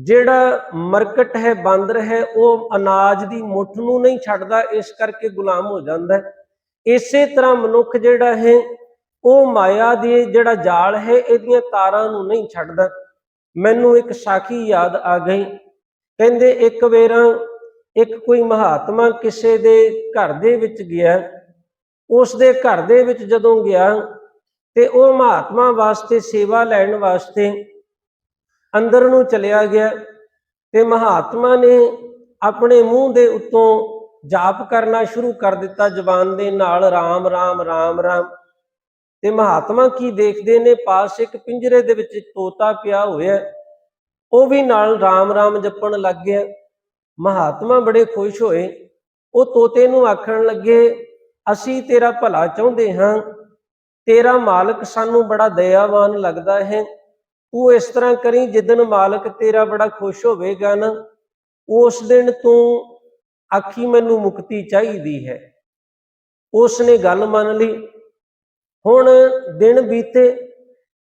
ਜਿਹੜਾ ਮਰਕਟ ਹੈ, ਬਾਂਦਰ ਹੈ, ਉਹ ਅਨਾਜ ਦੀ ਮੁੱਠ ਨੂੰ ਨਹੀਂ ਛੱਡਦਾ, ਇਸ ਕਰਕੇ ਗੁਲਾਮ ਹੋ ਜਾਂਦਾ ਇਸੇ ਤਰ੍ਹਾਂ ਮਨੁੱਖ ਜਿਹੜਾ ਹੈ, ਉਹ ਮਾਇਆ ਦੇ ਜਿਹੜਾ ਜਾਲ ਹੈ, ਇਹਦੀਆਂ ਤਾਰਾਂ ਨੂੰ ਨਹੀਂ ਛੱਡਦਾ। ਮੈਨੂੰ ਇੱਕ ਸਾਖੀ ਯਾਦ ਆ ਗਈ। ਕਹਿੰਦੇ, ਇੱਕ ਵੇਰਾ ਇੱਕ ਕੋਈ ਮਹਾਤਮਾ ਕਿਸੇ ਦੇ ਘਰ ਦੇ ਵਿੱਚ ਗਿਆ। ਉਸ ਦੇ ਘਰ ਦੇ ਵਿੱਚ ਜਦੋਂ ਗਿਆ, ਤੇ ਉਹ ਮਹਾਤਮਾ ਵਾਸਤੇ ਸੇਵਾ ਲੈਣ ਵਾਸਤੇ ਅੰਦਰ ਨੂੰ ਚਲਿਆ ਗਿਆ ਤੇ ਮਹਾਤਮਾ ਨੇ ਆਪਣੇ ਮੂੰਹ ਦੇ ਉੱਤੋਂ ਜਾਪ ਕਰਨਾ ਸ਼ੁਰੂ ਕਰ ਦਿੱਤਾ ਜ਼ਬਾਨ ਦੇ ਨਾਲ, ਰਾਮ ਰਾਮ ਰਾਮ ਰਾਮ। ਤੇ ਮਹਾਤਮਾ ਕੀ ਦੇਖਦੇ ਨੇ? ਪਾਸ ਇੱਕ ਪਿੰਜਰੇ ਦੇ ਵਿੱਚ ਤੋਤਾ ਪਿਆ ਹੋਇਆ। ਉਹ ਵੀ ਨਾਲ ਰਾਮ ਰਾਮ ਜਪਣ ਲੱਗ ਗਿਆ। ਮਹਾਤਮਾ ਬੜੇ ਖੁਸ਼ ਹੋਏ। ਉਹ ਤੋਤੇ ਨੂੰ ਆਖਣ ਲੱਗੇ, ਅਸੀਂ ਤੇਰਾ ਭਲਾ ਚਾਹੁੰਦੇ ਹਾਂ। ਤੇਰਾ ਮਾਲਕ ਸਾਨੂੰ ਬੜਾ ਦਇਆਵਾਨ ਲੱਗਦਾ ਹੈ। ਤੂੰ ਇਸ ਤਰ੍ਹਾਂ ਕਰੀ ਜਿੱਦਨ ਮਾਲਕ ਤੇਰਾ ਬੜਾ ਖੁਸ਼ ਹੋਵੇਗਾ ਨਾ, ਉਸ ਦਿਨ ਤੂੰ ਆਖੀ ਮੈਨੂੰ ਮੁਕਤੀ ਚਾਹੀਦੀ ਹੈ। ਉਸ ਨੇ ਗੱਲ ਮੰਨ ਲਈ। ਹੁਣ ਦਿਨ ਬੀਤੇ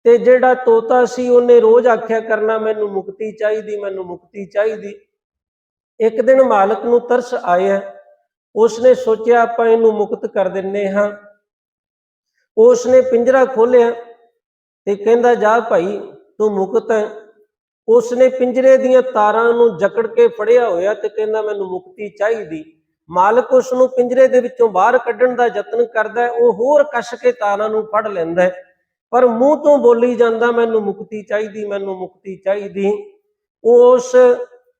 ਤੇ ਜਿਹੜਾ ਤੋਤਾ ਸੀ ਉਹਨੇ ਰੋਜ਼ ਆਖਿਆ ਕਰਨਾ, ਮੈਨੂੰ ਮੁਕਤੀ ਚਾਹੀਦੀ, ਮੈਨੂੰ ਮੁਕਤੀ ਚਾਹੀਦੀ। ਇੱਕ ਦਿਨ ਮਾਲਕ ਨੂੰ ਤਰਸ ਆਇਆ। ਉਸਨੇ ਸੋਚਿਆ, ਆਪਾਂ ਇਹਨੂੰ ਮੁਕਤ ਕਰ ਦਿੰਨੇ ਹਾਂ। ਉਸਨੇ ਪਿੰਜਰਾ ਖੋਲਿਆ ਤੇ ਕਹਿੰਦਾ, ਜਾ ਭਾਈ ਤੋਂ ਮੁਕਤ ਹੈ। ਉਸਨੇ ਪਿੰਜਰੇ ਦੀਆਂ ਤਾਰਾਂ ਨੂੰ ਜਕੜ ਕੇ ਫੜਿਆ ਹੋਇਆ ਤੇ ਕਹਿੰਦਾ, ਮੈਨੂੰ ਮੁਕਤੀ ਚਾਹੀਦੀ। ਮਾਲਕ ਉਸ ਨੂੰ ਪਿੰਜਰੇ ਦੇ ਵਿੱਚੋਂ ਬਾਹਰ ਕੱਢਣ ਦਾ ਯਤਨ ਕਰਦਾ ਉਹ ਹੋਰ ਕੱਸ ਕੇ ਤਾਰਾਂ ਨੂੰ ਫੜ ਲੈਂਦਾ ਪਰ ਮੂੰਹ ਤੋਂ ਬੋਲੀ ਜਾਂਦਾ, ਮੈਨੂੰ ਮੁਕਤੀ ਚਾਹੀਦੀ, ਮੈਨੂੰ ਮੁਕਤੀ ਚਾਹੀਦੀ। ਉਸ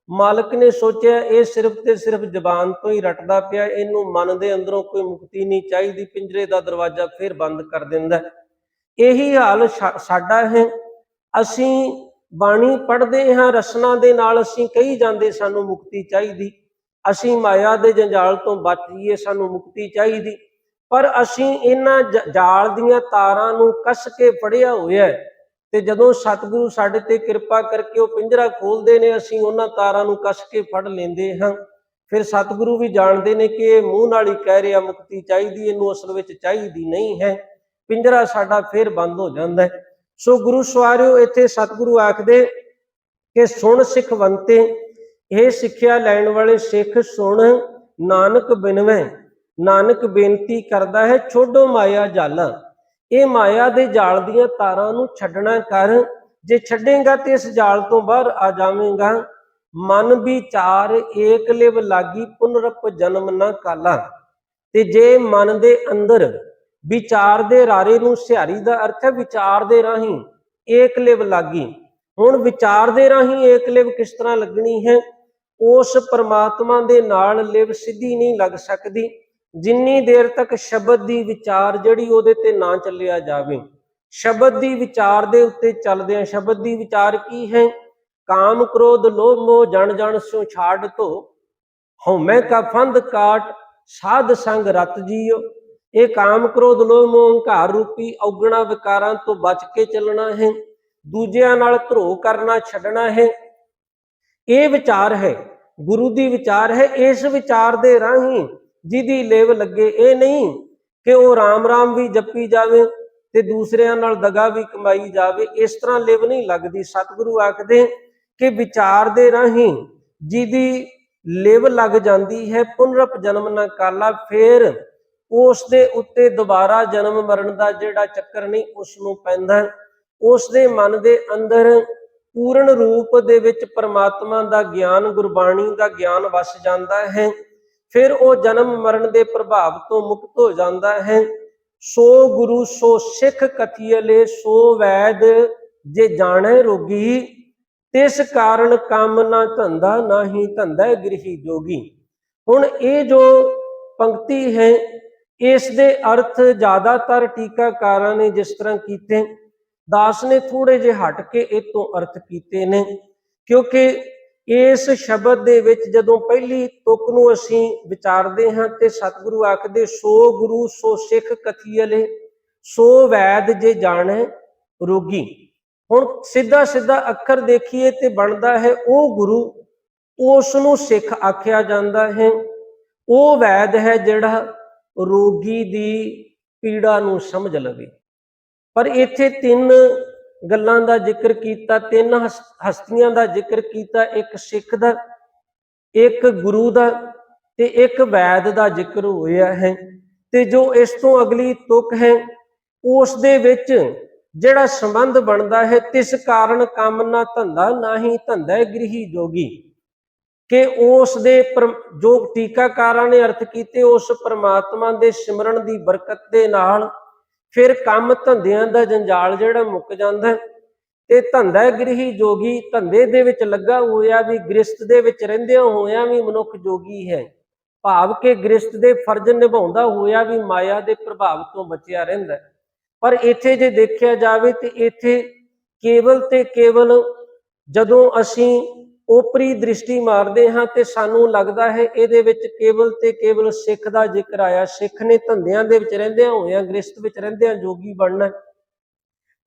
ਮਾਲਕ ਨੇ ਸੋਚਿਆ, ਇਹ ਸਿਰਫ ਤੇ ਸਿਰਫ ਜ਼ਬਾਨ ਤੋਂ ਹੀ ਰਟਦਾ ਪਿਆ। ਇਹਨੂੰ ਮਨ ਦੇ ਅੰਦਰੋਂ ਕੋਈ ਮੁਕਤੀ ਨਹੀਂ ਚਾਹੀਦੀ। ਪਿੰਜਰੇ ਦਾ ਦਰਵਾਜ਼ਾ ਫਿਰ ਬੰਦ ਕਰ ਦਿੰਦਾ ਇਹੀ ਹਾਲ ਸਾ- ਸਾਡਾ ਹੈ। ਅਸੀਂ ਬਾਣੀ ਪੜ੍ਹਦੇ ਹਾਂ, ਰਸਨਾ ਦੇ ਨਾਲ ਅਸੀਂ ਕਹੀ ਜਾਂਦੇ, ਸਾਨੂੰ ਮੁਕਤੀ ਚਾਹੀਦੀ। ਅਸੀਂ ਮਾਇਆ ਦੇ ਜੰਜਾਲ ਤੋਂ ਬਚੀਏ ਸਾਨੂੰ ਮੁਕਤੀ ਚਾਹੀਦੀ। ਪਰ ਅਸੀਂ ਇਹਨਾਂ ਜ- ਜਾਲ ਦੀਆਂ ਤਾਰਾਂ ਨੂੰ ਕੱਸ ਕੇ ਫੜਿਆ ਹੋਇਆ ਹੈ ਤੇ ਜਦੋਂ ਸਤਿਗੁਰੂ ਸਾਡੇ ਤੇ ਕਿਰਪਾ ਕਰਕੇ ਉਹ ਪਿੰਜਰਾ ਖੋਲਦੇ ਨੇ, ਅਸੀਂ ਉਹਨਾਂ ਤਾਰਾਂ ਨੂੰ ਕੱਸ ਕੇ ਫੜ ਲੈਂਦੇ ਹਾਂ। ਫਿਰ ਸਤਿਗੁਰੂ ਵੀ ਜਾਣਦੇ ਨੇ ਕਿ ਇਹ ਮੂੰਹ ਨਾਲ ਹੀ ਕਹਿ ਰਿਹਾ, ਮੁਕਤੀ ਚਾਹੀਦੀ, ਇਹਨੂੰ ਅਸਲ ਵਿੱਚ ਚਾਹੀਦੀ ਨਹੀਂ ਹੈ। ਪਿੰਜਰਾ ਸਾਡਾ ਫਿਰ ਬੰਦ ਹੋ ਜਾਂਦਾ ਹੈ। ਸੋ ਗੁਰੂ ਸਵਾਰਿਓ, ਇੱਥੇ ਸਤਿਗੁਰੂ ਆਖਦੇ ਕਿ ਸੁਣ ਸਿੱਖਵੰਤੇ ਇਹ ਸਿੱਖਿਆ ਲੈਣ ਵਾਲੇ ਸਿੱਖ ਸੁਣ ਨਾਨਕ ਬਿਨਵੇਂ। ਨਾਨਕ ਬੇਨਤੀ ਕਰਦਾ ਹੈ, ਛੋਡੋ ਮਾਇਆ ਜਾਲਾ। ਇਹ ਮਾਇਆ ਦੇ ਜਾਲ ਦੀਆਂ ਤਾਰਾਂ ਨੂੰ ਛੱਡਣਾ ਕਰ। ਜੇ ਛੱਡੇਗਾ ਤੇ ਇਸ ਜਾਲ ਤੋਂ ਬਾਹਰ ਆ ਜਾਵੇਂਗਾ। ਮਨ ਵਿਚਾਰ ਏਕ ਲਿਵ ਲਾਗੀ, ਪੁਨਰਪ ਜਨਮ ਨਾ ਕਾਲਾ। ਤੇ ਜੇ ਮਨ ਦੇ ਅੰਦਰ ਵਿਚਾਰ ਦੇ ਰਾਰੇ ਨੂੰ ਸਿਹਾਰੀ ਦਾ ਅਰਥ ਹੈ ਵਿਚਾਰ ਦੇ ਰਾਹੀਂ ਏਕ ਲਿਵ ਲਾਗੀ। ਹੁਣ ਵਿਚਾਰ ਦੇ ਰਾਹੀਂ ਏਕਲਿਵ ਕਿਸ ਤਰ੍ਹਾਂ ਲੱਗਣੀ ਹੈ? ਉਸ ਪਰਮਾਤਮਾ ਦੇ ਨਾਲ ਲਿਵ ਸਿੱਧੀ ਨਹੀਂ ਲੱਗ ਸਕਦੀ, ਜਿੰਨੀ ਦੇਰ ਤੱਕ ਸ਼ਬਦ ਦੀ ਵਿਚਾਰ ਜਿਹੜੀ ਉਹਦੇ ਤੇ ਨਾ ਚੱਲਿਆ ਜਾਵੇ। ਸ਼ਬਦ ਦੀ ਵਿਚਾਰ ਦੇ ਉੱਤੇ ਚੱਲਦੇ ਆ ਸ਼ਬਦ ਦੀ ਵਿਚਾਰ ਕੀ ਹੈ? ਕਾਮ ਕ੍ਰੋਧ ਲੋਭ ਮੋਹ ਜਣ ਜਣ ਸਿਉ ਛਾੜ ਧੋ। ਹਉਮੈ ਕਾ ਫੰਦ ਕਾਟ, ਸਾਧ ਸੰਗ ਰਤ ਜੀਓ। ਇਹ ਕਾਮ ਕ੍ਰੋਧ, ਲੋਭ, ਮੋਹ, ਹੰਕਾਰ ਰੂਪੀ ਔਗਣਾ ਵਿਕਾਰਾਂ ਤੋਂ ਬਚ ਕੇ ਚੱਲਣਾ ਹੈ। ਦੂਜਿਆਂ ਨਾਲ ਧਰੋ ਕਰਨਾ ਛੱਡਣਾ ਹੈ। ਇਹ ਵਿਚਾਰ ਹੈ, ਗੁਰੂ ਦੀ ਵਿਚਾਰ ਹੈ, ਇਸ ਵਿਚਾਰ ਦੇ ਰਾਹੀਂ ਜਿਹਦੀ ਲੇਵ ਲੱਗੇ ਇਹ ਨਹੀਂ ਕਿ ਉਹ ਰਾਮ ਰਾਮ ਵੀ ਜਪੀ ਜਾਵੇ ਤੇ ਦੂਸਰਿਆਂ ਨਾਲ ਦਗਾ ਵੀ ਕਮਾਈ ਜਾਵੇ, ਇਸ ਤਰ੍ਹਾਂ ਲਿਵ ਨਹੀਂ ਲੱਗਦੀ। ਸਤਿਗੁਰੂ ਆਖਦੇ ਕਿ ਵਿਚਾਰ ਦੇ ਰਾਹੀਂ ਜਿਹਦੀ ਲਿਵ ਲੱਗ ਜਾਂਦੀ ਹੈ, ਪੁਨਰਪ ਜਨਮ ਨਾ ਕਾਲਾ, ਫੇਰ ਉਸ ਦੇ ਉੱਤੇ ਦੁਬਾਰਾ ਜਨਮ ਮਰਨ ਦਾ ਜਿਹੜਾ ਚੱਕਰ ਨਹੀਂ ਉਸ ਨੂੰ ਪੈਂਦਾ ਉਸ ਦੇ ਮਨ ਦੇ ਅੰਦਰ ਪੂਰਨ ਰੂਪ ਦੇ ਵਿੱਚ ਪਰਮਾਤਮਾ ਦਾ ਗਿਆਨ, ਗੁਰਬਾਣੀ ਦਾ ਗਿਆਨ ਵਸ ਜਾਂਦਾ ਹੈ। ਫਿਰ ਉਹ ਜਨਮ ਮਰਨ ਦੇ ਪ੍ਰਭਾਵ ਤੋਂ ਮੁਕਤ ਹੋ ਜਾਂਦਾ ਹੈ। ਸੋ ਗੁਰੂ, ਸੋ ਸਿੱਖ ਕਥੀਲੇ ਸੋ ਵੈਦ ਜੇ ਜਾਣੈ ਰੋਗੀ, ਤਿਸ ਕਾਰਨ ਕੰਮ ਨਾ ਧੰਦਾ ਨਾਹੀ ਧੰਦਾ ਗ੍ਰਹੀ ਜੋਗੀ। ਹੁਣ ਇਹ ਜੋ ਪੰਕਤੀ ਹੈ ਇਸ ਦੇ ਅਰਥ ਜ਼ਿਆਦਾਤਰ ਟੀਕਾਕਾਰਾਂ ਨੇ ਜਿਸ ਤਰ੍ਹਾਂ ਕੀਤੇ, ਦਾਸ ਨੇ ਥੋੜੇ ਜਿਹੇ ਹਟ ਕੇ ਇਹ ਤੋਂ ਅਰਥ ਕੀਤੇ ਨੇ, ਕਿਉਂਕਿ ਇਸ ਸ਼ਬਦ ਦੇ ਵਿੱਚ ਜਦੋਂ ਪਹਿਲੀ ਤੁਕ ਨੂੰ ਅਸੀਂ ਵਿਚਾਰਦੇ ਹਾਂ ਤੇ ਸਤਿਗੁਰੂ ਆਖਦੇ, ਸੋ ਗੁਰੂ, ਸੋ ਸਿੱਖ ਕਥੀਲੇ ਸੋ ਵੈਦ ਜੇ ਜਾਣੈ ਰੋਗੀ। ਹੁਣ ਸਿੱਧਾ ਸਿੱਧਾ ਅੱਖਰ ਦੇਖੀਏ ਤੇ ਬਣਦਾ ਹੈ ਉਹ ਗੁਰੂ, ਉਸ ਨੂੰ ਸਿੱਖ ਆਖਿਆ ਜਾਂਦਾ ਹੈ, ਉਹ ਵੈਦ ਹੈ ਜਿਹੜਾ ਰੋਗੀ ਦੀ ਪੀੜਾ ਨੂੰ ਸਮਝ ਲਵੇ। ਪਰ ਇੱਥੇ ਤਿੰਨ ਗੱਲਾਂ ਦਾ ਜ਼ਿਕਰ ਕੀਤਾ, ਤਿੰਨ ਹਸ- ਹਸਤੀਆਂ ਦਾ ਜ਼ਿਕਰ ਕੀਤਾ, ਇੱਕ ਸਿੱਖ ਦਾ, ਇੱਕ ਗੁਰੂ ਦਾ ਤੇ ਇੱਕ ਵੈਦ ਦਾ ਜ਼ਿਕਰ ਹੋਇਆ ਹੈ ਤੇ ਜੋ ਇਸ ਤੋਂ ਅਗਲੀ ਤੁਕ ਹੈ, ਉਸ ਦੇ ਵਿੱਚ ਜਿਹੜਾ ਸੰਬੰਧ ਬਣਦਾ ਹੈ, ਤਿਸ ਕਾਰਨ ਕੰਮ ਨਾ ਧੰਦਾ, ਨਾ ਹੀ ਧੰਦਾ ਗ੍ਰਹੀ ਜੋਗੀ। ਕਿ ਉਸ ਦੇ ਜੋ ਟੀਕਾਕਾਰਾਂ ਨੇ ਅਰਥ ਕੀਤੇ, ਉਸ ਪਰਮਾਤਮਾ ਦੇ ਸਿਮਰਨ ਦੀ ਬਰਕਤ ਦੇ ਨਾਲ ਫਿਰ ਕੰਮ ਧੰਦਿਆਂ ਦਾ ਜੰਜਾਲ ਜਿਹੜਾ ਮੁੱਕ ਜਾਂਦਾ ਤੇ ਧੰਦਾ ਗ੍ਰਹੀ ਜੋਗੀ ਧੰਦੇ ਦੇ ਵਿੱਚ ਲੱਗਾ ਹੋਇਆ ਵੀ ਗ੍ਰਸਤ ਦੇ ਵਿੱਚ ਰਹਿੰਦਿਆਂ ਹੋਇਆਂ ਵੀ ਮਨੁੱਖ ਜੋਗੀ ਹੈ। ਭਾਵ ਕਿ ਗ੍ਰਸਤ ਦੇ ਫਰਜ਼ ਨਿਭਾਉਂਦਾ ਹੋਇਆ ਵੀ ਮਾਇਆ ਦੇ ਪ੍ਰਭਾਵ ਤੋਂ ਬਚਿਆ ਰਹਿੰਦਾ ਪਰ ਇੱਥੇ ਜੇ ਦੇਖਿਆ ਜਾਵੇ ਤੇ ਇੱਥੇ ਕੇਵਲ ਤੇ ਕੇਵਲ ਜਦੋਂ ਅਸੀਂ ਉਪਰੀ ਦ੍ਰਿਸ਼ਟੀ ਮਾਰਦੇ ਹਾਂ ਤੇ ਸਾਨੂੰ ਲੱਗਦਾ ਹੈ ਇਹਦੇ ਵਿੱਚ ਕੇਵਲ ਤੇ ਕੇਵਲ ਸਿੱਖ ਦਾ ਜ਼ਿਕਰ ਆਇਆ। ਸਿੱਖ ਨੇ ਧੰਦਿਆਂ ਦੇ ਵਿੱਚ ਰਹਿੰਦਿਆਂ ਹੋਇਆਂ ਗ੍ਰਸਤ ਵਿੱਚ ਰਹਿੰਦਿਆਂ ਜੋਗੀ ਬਣਨਾ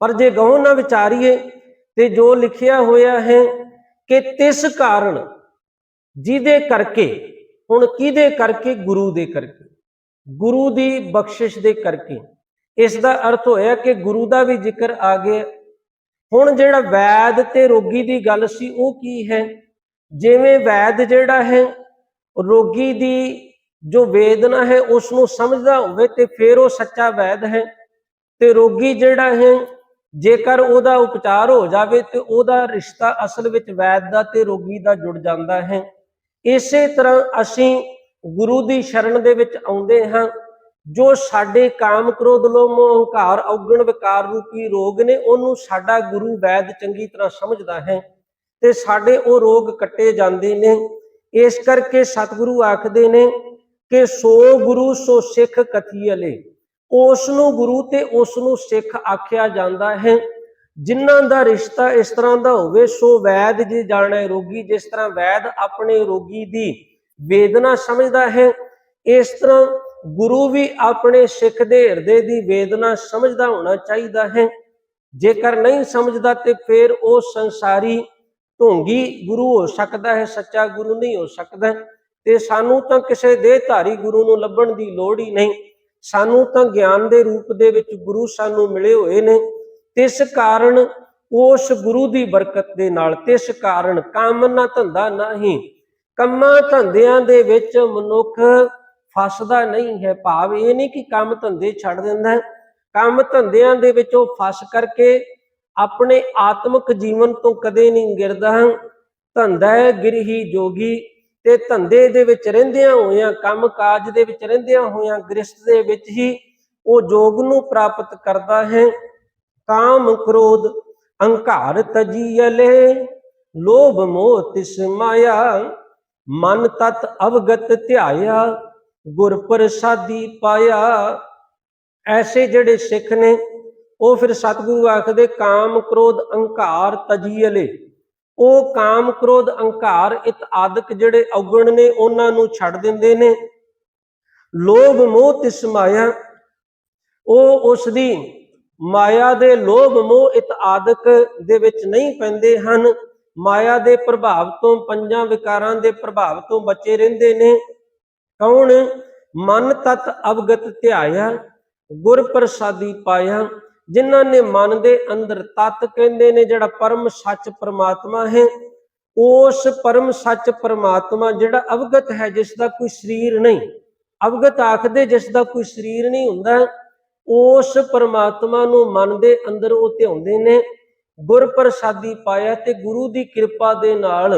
ਪਰ ਜੇ ਗਹੁ ਨਾ ਵਿਚਾਰੀਏ ਤੇ ਜੋ ਲਿਖਿਆ ਹੋਇਆ ਹੈ ਕਿ ਤਿਸ ਕਾਰਨ ਜਿਹਦੇ ਕਰਕੇ, ਹੁਣ ਕਿਹਦੇ ਕਰਕੇ? ਗੁਰੂ ਦੇ ਕਰਕੇ। ਗੁਰੂ ਦੀ ਬਖਸ਼ਿਸ਼ ਦੇ ਕਰਕੇ। ਇਸ ਦਾ ਅਰਥ ਹੋਇਆ ਕਿ ਗੁਰੂ ਦਾ ਵੀ ਜ਼ਿਕਰ ਆ ਗਿਆ ਹੁਣ ਜਿਹੜਾ ਵੈਦ ਤੇ ਰੋਗੀ ਦੀ ਗੱਲ ਸੀ, ਉਹ ਕੀ ਹੈ? ਜਿਵੇਂ ਵੈਦ ਜਿਹੜਾ ਹੈ, ਰੋਗੀ ਦੀ ਜੋ ਵੇਦਨਾ ਹੈ ਉਸ ਨੂੰ ਸਮਝਦਾ ਹੋਵੇ ਤੇ ਫਿਰ ਉਹ ਸੱਚਾ ਵੈਦ ਹੈ। ਤੇ ਰੋਗੀ ਜਿਹੜਾ ਹੈ, ਜੇਕਰ ਉਹਦਾ ਉਪਚਾਰ ਹੋ ਜਾਵੇ ਤੇ ਉਹਦਾ ਰਿਸ਼ਤਾ ਅਸਲ ਵਿੱਚ ਵੈਦ ਦਾ ਤੇ ਰੋਗੀ ਦਾ ਜੁੜ ਜਾਂਦਾ ਹੈ। ਇਸੇ ਤਰ੍ਹਾਂ ਅਸੀਂ ਗੁਰੂ ਦੀ ਸ਼ਰਨ ਦੇ ਵਿੱਚ ਆਉਂਦੇ ਹਾਂ। ਜੋ ਸਾਡੇ ਕਾਮ ਕ੍ਰੋਧ, ਲੋਭ, ਮੋਹ, ਹੰਕਾਰ, ਔਗਣ, ਵਿਕਾਰ ਰੂਪੀ ਰੋਗ ਨੇ, ਉਹਨੂੰ ਸਾਡਾ ਗੁਰੂ ਵੈਦ ਚੰਗੀ ਤਰ੍ਹਾਂ ਸਮਝਦਾ ਹੈ ਤੇ ਸਾਡੇ ਉਹ ਰੋਗ ਕੱਟੇ ਜਾਂਦੇ ਨੇ। ਇਸ ਕਰਕੇ ਸਤਿਗੁਰੂ ਆਖਦੇ ਨੇ ਕਿ ਸੋ ਗੁਰੂ, ਸੋ ਸਿੱਖ ਕਥੀਅਲੇ। ਉਸ ਨੂੰ ਗੁਰੂ ਤੇ ਉਸ ਨੂੰ ਸਿੱਖ ਆਖਿਆ ਜਾਂਦਾ ਹੈ। ਜਿਨ੍ਹਾਂ ਦਾ ਰਿਸ਼ਤਾ ਇਸ ਤਰ੍ਹਾਂ ਦਾ ਹੋਵੇ, ਸੋ ਵੈਦ ਜੀ ਜਾਣੈ ਰੋਗੀ, ਜਿਸ ਤਰ੍ਹਾਂ ਵੈਦ ਆਪਣੇ ਰੋਗੀ ਦੀ ਵੇਦਨਾ ਸਮਝਦਾ ਹੈ, ਇਸ ਤਰ੍ਹਾਂ ਗੁਰੂ ਵੀ ਆਪਣੇ ਸਿੱਖ ਦੇ ਹਿਰਦੇ ਦੀ ਵੇਦਨਾ ਸਮਝਦਾ ਹੋਣਾ ਚਾਹੀਦਾ ਹੈ। ਜੇਕਰ ਨਹੀਂ ਸਮਝਦਾ ਤੇ ਫਿਰ ਉਹ ਸੰਸਾਰੀ ਢੋਂਗੀ ਗੁਰੂ ਹੋ ਸਕਦਾ ਹੈ, ਸੱਚਾ ਗੁਰੂ ਨਹੀਂ ਹੋ ਸਕਦਾ ਤੇ ਸਾਨੂੰ ਤਾਂ ਕਿਸੇ ਦੇਹਧਾਰੀ ਗੁਰੂ ਨੂੰ ਲੱਭਣ ਦੀ ਲੋੜ ਹੀ ਨਹੀਂ। ਸਾਨੂੰ ਤਾਂ ਗਿਆਨ ਦੇ ਰੂਪ ਦੇ ਵਿੱਚ ਗੁਰੂ ਸਾਨੂੰ ਮਿਲੇ ਹੋਏ ਨੇ। ਇਸ ਕਾਰਨ ਉਸ ਗੁਰੂ ਦੀ ਬਰਕਤ ਦੇ ਨਾਲ, ਤਿਸ ਕਾਰਨ ਕੰਮ ਨਾ ਧੰਦਾ ਨਹੀਂ। ਕੰਮਾਂ ਧੰਦਿਆਂ ਦੇ ਵਿੱਚ ਮਨੁੱਖ ਫਸਦਾ ਨਹੀਂ ਹੈ ਭਾਵ, ਇਹ ਨਹੀਂ ਕਿ ਕੰਮ ਧੰਦੇ ਛੱਡ ਦਿੰਦਾ ਕੰਮ ਧੰਦਿਆਂ ਦੇ ਵਿੱਚ ਉਹ ਫਸ ਕਰਕੇ ਆਪਣੇ ਆਤਮਿਕ ਜੀਵਨ ਤੋਂ ਕਦੇ ਨਹੀਂ ਗਿਰਦਾ ਧੰਦਾ ਹੈ ਗਿਰਹੀ ਜੋਗੀ ਤੇ ਧੰਦੇ ਦੇ ਵਿੱਚ ਰਹਿੰਦਿਆਂ ਹੋਇਆਂ, ਕੰਮ ਕਾਜ ਦੇ ਵਿੱਚ ਰਹਿੰਦਿਆਂ ਹੋਇਆਂ ਗ੍ਰਸਤ ਦੇ ਵਿੱਚ ਹੀ ਉਹ ਜੋਗ ਨੂੰ ਪ੍ਰਾਪਤ ਕਰਦਾ ਹੈ। ਕਾਮ ਕ੍ਰੋਧ ਅਹੰਕਾਰ ਤਜੀਅਲੇ ਲੋਭ ਮੋਹ ਤਿਸ ਮਾਇਆ, ਮਨ ਤਤ ਅਵਗਤ ਧਿਆਇਆ। ਗੁਰ ਪ੍ਰਸਾਦੀ ਪਾਇਆ। ਐਸੇ ਜਿਹੜੇ ਸਿੱਖ ਨੇ, ਉਹ ਫਿਰ ਸਤਿਗੁਰੂ ਆਖਦੇ, ਕਾਮ ਕ੍ਰੋਧ ਅਹੰਕਾਰ ਤਜੀਅਲੇ। ਉਹ ਕਾਮ ਕ੍ਰੋਧ ਅਹੰਕਾਰ ਇਤ ਆਦਿਕ ਜਿਹੜੇ ਔਗਣ ਨੇ, ਉਹਨਾਂ ਨੂੰ ਛੱਡ ਦਿੰਦੇ ਨੇ। ਲੋਭ ਮੋਹ ਤਿਸ ਮਾਇਆ। ਉਹ ਉਸ ਦੀ ਮਾਇਆ ਦੇ ਲੋਭ ਮੋਹ ਇਤ ਆਦਿਕ ਦੇ ਵਿੱਚ ਨਹੀਂ ਪੈਂਦੇ ਹਨ। ਮਾਇਆ ਦੇ ਪ੍ਰਭਾਵ ਤੋਂ, ਪੰਜਾਂ ਵਿਕਾਰਾਂ ਦੇ ਪ੍ਰਭਾਵ ਤੋਂ ਬਚੇ ਰਹਿੰਦੇ ਨੇ। ਕੌਣ ਮਨ ਤਤ ਅਵਗਤ ਧਿਆਇਆ ਗੁਰ ਪ੍ਰਸਾਦੀ ਪਾਇਆ, ਜਿਨ੍ਹਾਂ ਨੇ ਮਨ ਦੇ ਅੰਦਰ ਤਤ ਕਹਿੰਦੇ ਨੇ ਜਿਹੜਾ ਪਰਮ ਸੱਚ ਪਰਮਾਤਮਾ ਹੈ, ਉਸ ਪਰਮ ਸੱਚ ਪ੍ਰਮਾਤਮਾ ਜਿਹੜਾ ਅਵਗਤ ਹੈ, ਜਿਸ ਦਾ ਕੋਈ ਸਰੀਰ ਨਹੀਂ, ਅਵਗਤ ਆਖਦੇ ਜਿਸ ਦਾ ਕੋਈ ਸਰੀਰ ਨਹੀਂ ਹੁੰਦਾ, ਉਸ ਪਰਮਾਤਮਾ ਨੂੰ ਮਨ ਦੇ ਅੰਦਰ ਉਹ ਧਿਆਉਂਦੇ ਨੇ ਗੁਰ ਪ੍ਰਸਾਦੀ ਪਾਇਆ ਤੇ ਗੁਰੂ ਦੀ ਕਿਰਪਾ ਦੇ ਨਾਲ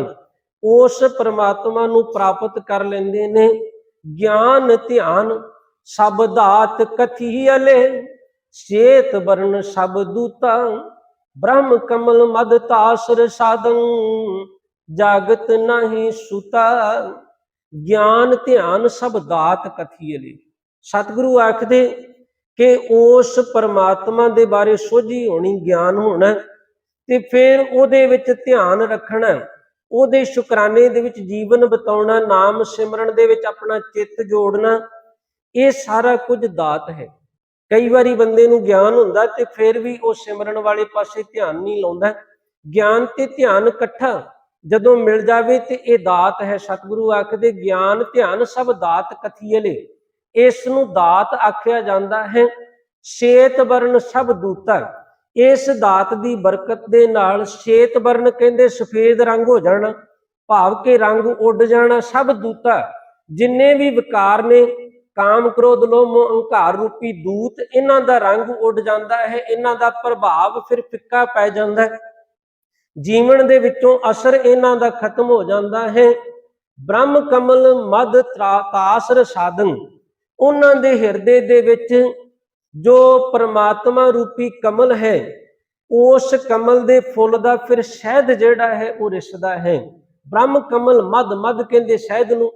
ਉਸ ਪਰਮਾਤਮਾ ਨੂੰ ਪ੍ਰਾਪਤ ਕਰ ਲੈਂਦੇ ਨੇ ਗਿਆਨ ਧਿਆਨ, ਸਭ ਦਾਤ ਕਥੀਅਲੇ ਸੇਤ ਵਰਨ ਸਭ ਦੂਤਾ, ਬ੍ਰਹਮ ਕਮਲ ਮਦ ਤਾਸਰ ਸਾਧੰ, ਜਾਗਤ ਨਹੀਂ ਸੁਤਾ। ਗਿਆਨ ਧਿਆਨ, ਸਭ ਦਾਤ ਕਥੀਅਲੇ ਸਤਿਗੁਰੂ ਆਖਦੇ ਕਿ ਉਸ ਪਰਮਾਤਮਾ ਦੇ ਬਾਰੇ ਸੋਝੀ ਹੋਣੀ ਗਿਆਨ ਹੋਣਾ ਤੇ ਫਿਰ ਉਹਦੇ ਵਿੱਚ ਧਿਆਨ ਰੱਖਣਾ ਉਹਦੇ ਸ਼ੁਕਰਾਨੇ ਦੇ ਵਿੱਚ ਜੀਵਨ ਬਿਤਾਉਣਾ, ਨਾਮ ਸਿਮਰਨ ਦੇ ਵਿੱਚ ਆਪਣਾ ਚਿੱਤ ਜੋੜਨਾ, ਇਹ ਸਾਰਾ ਕੁਝ ਦਾਤ ਹੈ। ਕਈ ਵਾਰੀ ਬੰਦੇ ਨੂੰ ਗਿਆਨ ਹੁੰਦਾ ਤੇ ਫਿਰ ਵੀ ਉਹ ਸਿਮਰਨ ਵਾਲੇ ਪਾਸੇ ਧਿਆਨ ਨਹੀਂ ਲਾਉਂਦਾ। ਗਿਆਨ ਤੇ ਧਿਆਨ ਇਕੱਠਾ ਜਦੋਂ ਮਿਲ ਜਾਵੇ ਤੇ ਇਹ ਦਾਤ ਹੈ। ਸਤਿਗੁਰੂ ਆਖਦੇ, ਗਿਆਨ, ਧਿਆਨ ਸਭ ਦਾਤ ਕਥੀਅਲੇ ਇਸ ਨੂੰ ਦਾਤ ਆਖਿਆ ਜਾਂਦਾ ਹੈ। ਸ਼ੇਤ ਵਰਨ ਸਭ ਦੂਤਾ। ਇਸ ਦਾਤ ਦੀ ਬਰਕਤ ਦੇ ਨਾਲ ਸ਼ੇਤ ਵਰਨ ਕਹਿੰਦੇ ਸਫੇਦ ਰੰਗ ਹੋ ਜਾਣਾ, ਭਾਵ ਕਿ ਰੰਗ ਉੱਡ ਜਾਣਾ, ਸਭ ਦੂਤਾ ਜਿੰਨੇ ਵੀ ਵਿਕਾਰ ਨੇ, ਕਾਮ ਕ੍ਰੋਧ ਲੋਭ ਮੋਹ ਰੂਪੀ ਦੂਤ, ਇਹਨਾਂ ਦਾ ਰੰਗ ਉੱਡ ਜਾਂਦਾ ਹੈ, ਇਹਨਾਂ ਦਾ ਪ੍ਰਭਾਵ ਫਿਰ ਫਿੱਕਾ ਪੈ ਜਾਂਦਾ ਹੈ। ਜੀਵਨ ਦੇ ਵਿੱਚੋਂ ਅਸਰ ਇਹਨਾਂ ਦਾ ਖਤਮ ਹੋ ਜਾਂਦਾ ਹੈ। ਬ੍ਰਹਮ, ਕਮਲ, ਮਦ ਤਾਸਰ, ਸਾਧਨ, ਉਹਨਾਂ ਦੇ ਹਿਰਦੇ ਦੇ ਵਿੱਚ ਜੋ ਪਰਮਾਤਮਾ ਰੂਪੀ ਕਮਲ ਹੈ, ਉਸ ਕਮਲ ਦੇ ਫੁੱਲ ਦਾ ਫਿਰ ਸ਼ਹਿਦ ਜਿਹੜਾ ਹੈ, ਉਹ ਰਿਸਦਾ ਹੈ। ਬ੍ਰਹਮ ਕਮਲ ਮਦ ਮਦ ਕਹਿੰਦੇ ਸ਼ਹਿਦ ਨੂੰ,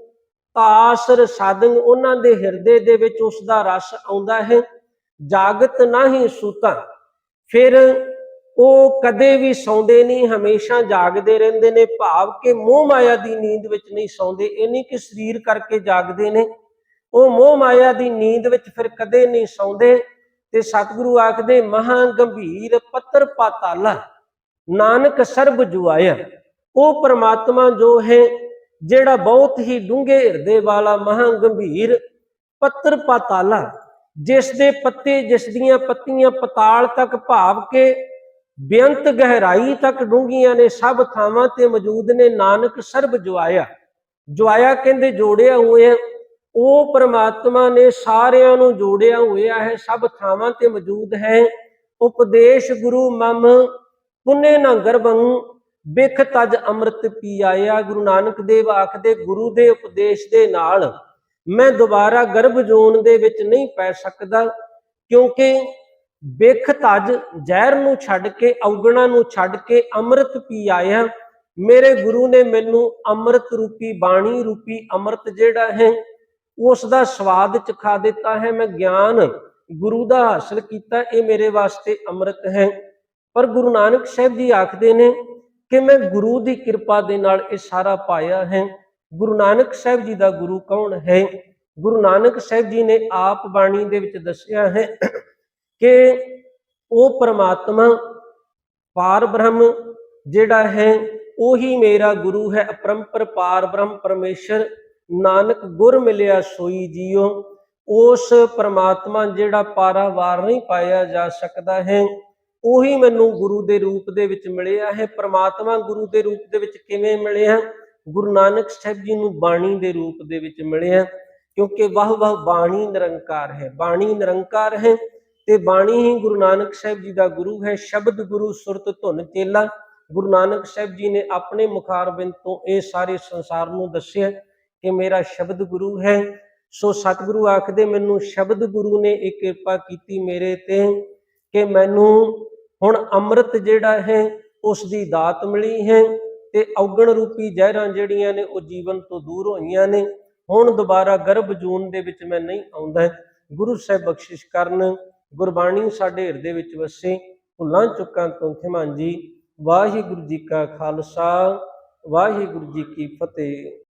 ਤਾਸਰ ਸਾਧਨ ਉਹਨਾਂ ਦੇ ਹਿਰਦੇ ਦੇ ਵਿੱਚ ਉਸ ਦਾ ਰਸ ਆਉਂਦਾ ਹੈ। ਜਾਗਤ ਨਹੀਂ ਸੂਤਾ, ਫਿਰ ਉਹ ਕਦੇ ਵੀ ਸੌਂਦੇ ਨਹੀਂ, ਹਮੇਸ਼ਾ ਜਾਗਦੇ ਰਹਿੰਦੇ ਨੇ। ਭਾਵ ਕਿ ਮੋਹ ਮਾਇਆ ਦੀ ਨੀਂਦ ਵਿੱਚ ਨਹੀਂ ਸੌਂਦੇ, ਇਹ ਨਹੀਂ ਕਿ ਸਰੀਰ ਕਰਕੇ ਜਾਗਦੇ ਨੇ। ਉਹ ਮੋਹ ਮਾਇਆ ਦੀ ਨੀਂਦ ਵਿੱਚ ਫਿਰ ਕਦੇ ਨਹੀਂ ਸੌਂਦੇ ਤੇ ਸਤਿਗੁਰੂ ਆਖਦੇ, ਮਹਾ ਗੰਭੀਰ ਪੱਤਰ ਪਾਤਾਲਾ ਨਾਨਕ ਸਰਬ ਜੁਆਇਆ। ਉਹ ਪ੍ਰਮਾਤਮਾ ਜੋ ਹੈ, ਜਿਹੜਾ ਬਹੁਤ ਹੀ ਡੂੰਘੇ ਹਿਰਦੇ ਵਾਲਾ ਮਹਾ ਗੰਭੀਰ ਪੱਤਰ ਪਾਤਾਲਾ ਜਿਸ ਦੇ ਪੱਤੇ, ਜਿਸ ਦੀਆਂ ਪੱਤੀਆਂ ਪਤਾਲ ਤੱਕ ਭਾਵ ਕੇ ਬੇਅੰਤ ਗਹਿਰਾਈ ਤੱਕ ਡੂੰਘੀਆਂ ਨੇ, ਸਭ ਥਾਵਾਂ ਤੇ ਮੌਜੂਦ ਨੇ, ਨਾਨਕ ਸਰਬ ਜੁਆਇਆ। ਜੁਆਇਆ ਕਹਿੰਦੇ ਜੋੜਿਆ ਹੋਇਆ ਉਹ ਪ੍ਰਮਾਤਮਾ ਨੇ ਸਾਰਿਆਂ ਨੂੰ ਜੋੜਿਆ ਹੋਇਆ ਹੈ, ਸਭ ਥਾਵਾਂ ਤੇ ਮੌਜੂਦ ਹੈ। ਉਪਦੇਸ਼ ਗੁਰੂ ਮਮ ਪੁਨੇ ਨਾ ਗਰਭੰ ਬਿਖ ਤਜ ਅੰਮ੍ਰਿਤ ਪੀ ਆਇਆ ਗੁਰੂ ਨਾਨਕ ਦੇਵ ਆਖਦੇ, ਗੁਰੂ ਦੇ ਉਪਦੇਸ਼ ਦੇ ਨਾਲ ਮੈਂ ਦੁਬਾਰਾ ਗਰਭ ਜੋਨ ਦੇ ਵਿੱਚ ਨਹੀਂ ਪੈ ਸਕਦਾ, ਕਿਉਂਕਿ ਬਿਖ ਤਜ ਜ਼ਹਿਰ ਨੂੰ ਛੱਡ ਕੇ, ਔਗਣਾ ਨੂੰ ਛੱਡ ਕੇ ਅੰਮ੍ਰਿਤ ਪੀ ਆਇਆ ਮੇਰੇ ਗੁਰੂ ਨੇ ਮੈਨੂੰ ਅੰਮ੍ਰਿਤ ਰੂਪੀ, ਬਾਣੀ ਰੂਪੀ ਅੰਮ੍ਰਿਤ ਜਿਹੜਾ ਹੈ ਉਸ ਦਾ ਸਵਾਦ ਚਖਾ ਦਿੱਤਾ ਹੈ, ਮੈਂ ਗਿਆਨ ਗੁਰੂ ਦਾ ਹਾਸਲ ਕੀਤਾ, ਇਹ ਮੇਰੇ ਵਾਸਤੇ ਅੰਮ੍ਰਿਤ ਹੈ। ਪਰ ਗੁਰੂ ਨਾਨਕ ਸਾਹਿਬ ਜੀ ਆਖਦੇ ਨੇ ਕਿ ਮੈਂ ਗੁਰੂ ਦੀ ਕਿਰਪਾ ਦੇ ਨਾਲ ਇਹ ਸਾਰਾ ਪਾਇਆ ਹੈ। ਗੁਰੂ ਨਾਨਕ ਸਾਹਿਬ ਜੀ ਦਾ ਗੁਰੂ ਕੌਣ ਹੈ? ਗੁਰੂ ਨਾਨਕ ਸਾਹਿਬ ਜੀ ਨੇ ਆਪ ਬਾਣੀ ਦੇ ਵਿੱਚ ਦੱਸਿਆ ਹੈ ਕਿ ਉਹ ਪਰਮਾਤਮਾ ਪਾਰ ਬ੍ਰਹਮ ਜਿਹੜਾ ਹੈ, ਉਹੀ ਮੇਰਾ ਗੁਰੂ ਹੈ, ਅਪਰੰਪਰ ਪਾਰ ਬ੍ਰਹਮ ਪਰਮੇਸ਼ਰ। ਨਾਨਕ ਗੁਰ ਮਿਲਿਆ ਸੋਈ ਜੀਓ, ਉਸ ਪਰਮਾਤਮਾ ਜਿਹੜਾ ਪਾਰਾਵਾਰ ਨਹੀਂ ਪਾਇਆ ਜਾ ਸਕਦਾ ਹੈ, ਉਹੀ ਮੈਨੂੰ ਗੁਰੂ ਦੇ ਰੂਪ ਦੇ ਵਿੱਚ ਮਿਲਿਆ ਹੈ। ਪ੍ਰਮਾਤਮਾ ਗੁਰੂ ਦੇ ਰੂਪ ਦੇ ਵਿੱਚ ਕਿਵੇਂ ਮਿਲਿਆ ਗੁਰੂ ਨਾਨਕ ਸਾਹਿਬ ਜੀ ਨੂੰ ਬਾਣੀ ਦੇ ਰੂਪ ਦੇ ਵਿੱਚ ਮਿਲਿਆ ਕਿਉਂਕਿ ਵਾਹ ਵਾਹ ਬਾਣੀ ਨਿਰੰਕਾਰ ਹੈ। ਬਾਣੀ ਨਿਰੰਕਾਰ ਹੈ ਤੇ ਬਾਣੀ ਹੀ ਗੁਰੂ ਨਾਨਕ ਸਾਹਿਬ ਜੀ ਦਾ ਗੁਰੂ ਹੈ। ਸ਼ਬਦ ਗੁਰੂ, ਸੁਰਤ, ਧੁਨ, ਚੇਲਾ। ਗੁਰੂ ਨਾਨਕ ਸਾਹਿਬ ਜੀ ਨੇ ਆਪਣੇ ਮੁਖਾਰਬਿੰਦ ਤੋਂ ਇਹ ਸਾਰੇ ਸੰਸਾਰ ਨੂੰ ਦੱਸਿਆ ਕਿ ਮੇਰਾ ਸ਼ਬਦ ਗੁਰੂ ਹੈ। ਸੋ ਸਤਿਗੁਰੂ ਆਖਦੇ, ਮੈਨੂੰ ਸ਼ਬਦ ਗੁਰੂ ਨੇ ਇਹ ਕਿਰਪਾ ਕੀਤੀ ਮੇਰੇ ਤੇ ਕਿ ਮੈਨੂੰ ਹੁਣ ਅੰਮ੍ਰਿਤ ਜਿਹੜਾ ਹੈ ਉਸ ਦੀ ਦਾਤ ਮਿਲੀ ਹੈ ਤੇ ਔਗਣ ਰੂਪੀ ਜ਼ਹਿਰਾਂ ਜਿਹੜੀਆਂ ਨੇ, ਉਹ ਜੀਵਨ ਤੋਂ ਦੂਰ ਹੋਈਆਂ ਨੇ। ਹੁਣ ਦੁਬਾਰਾ ਗਰਭ ਜੂਨ ਦੇ ਵਿੱਚ ਮੈਂ ਨਹੀਂ ਆਉਂਦਾ। ਗੁਰੂ ਸਾਹਿਬ ਬਖਸ਼ਿਸ਼ ਕਰਨ, ਗੁਰਬਾਣੀ ਸਾਡੇ ਹਿਰਦੇ ਵਿੱਚ ਵਸੇ। ਭੁੱਲਾਂ ਚੁੱਕਾਂ ਤੋਂ ਖਿਮਾਂਜੀ ਵਾਹਿਗੁਰੂ ਜੀ ਕਾ ਖਾਲਸਾ, ਵਾਹਿਗੁਰੂ ਜੀ ਕੀ ਫਤਿਹ।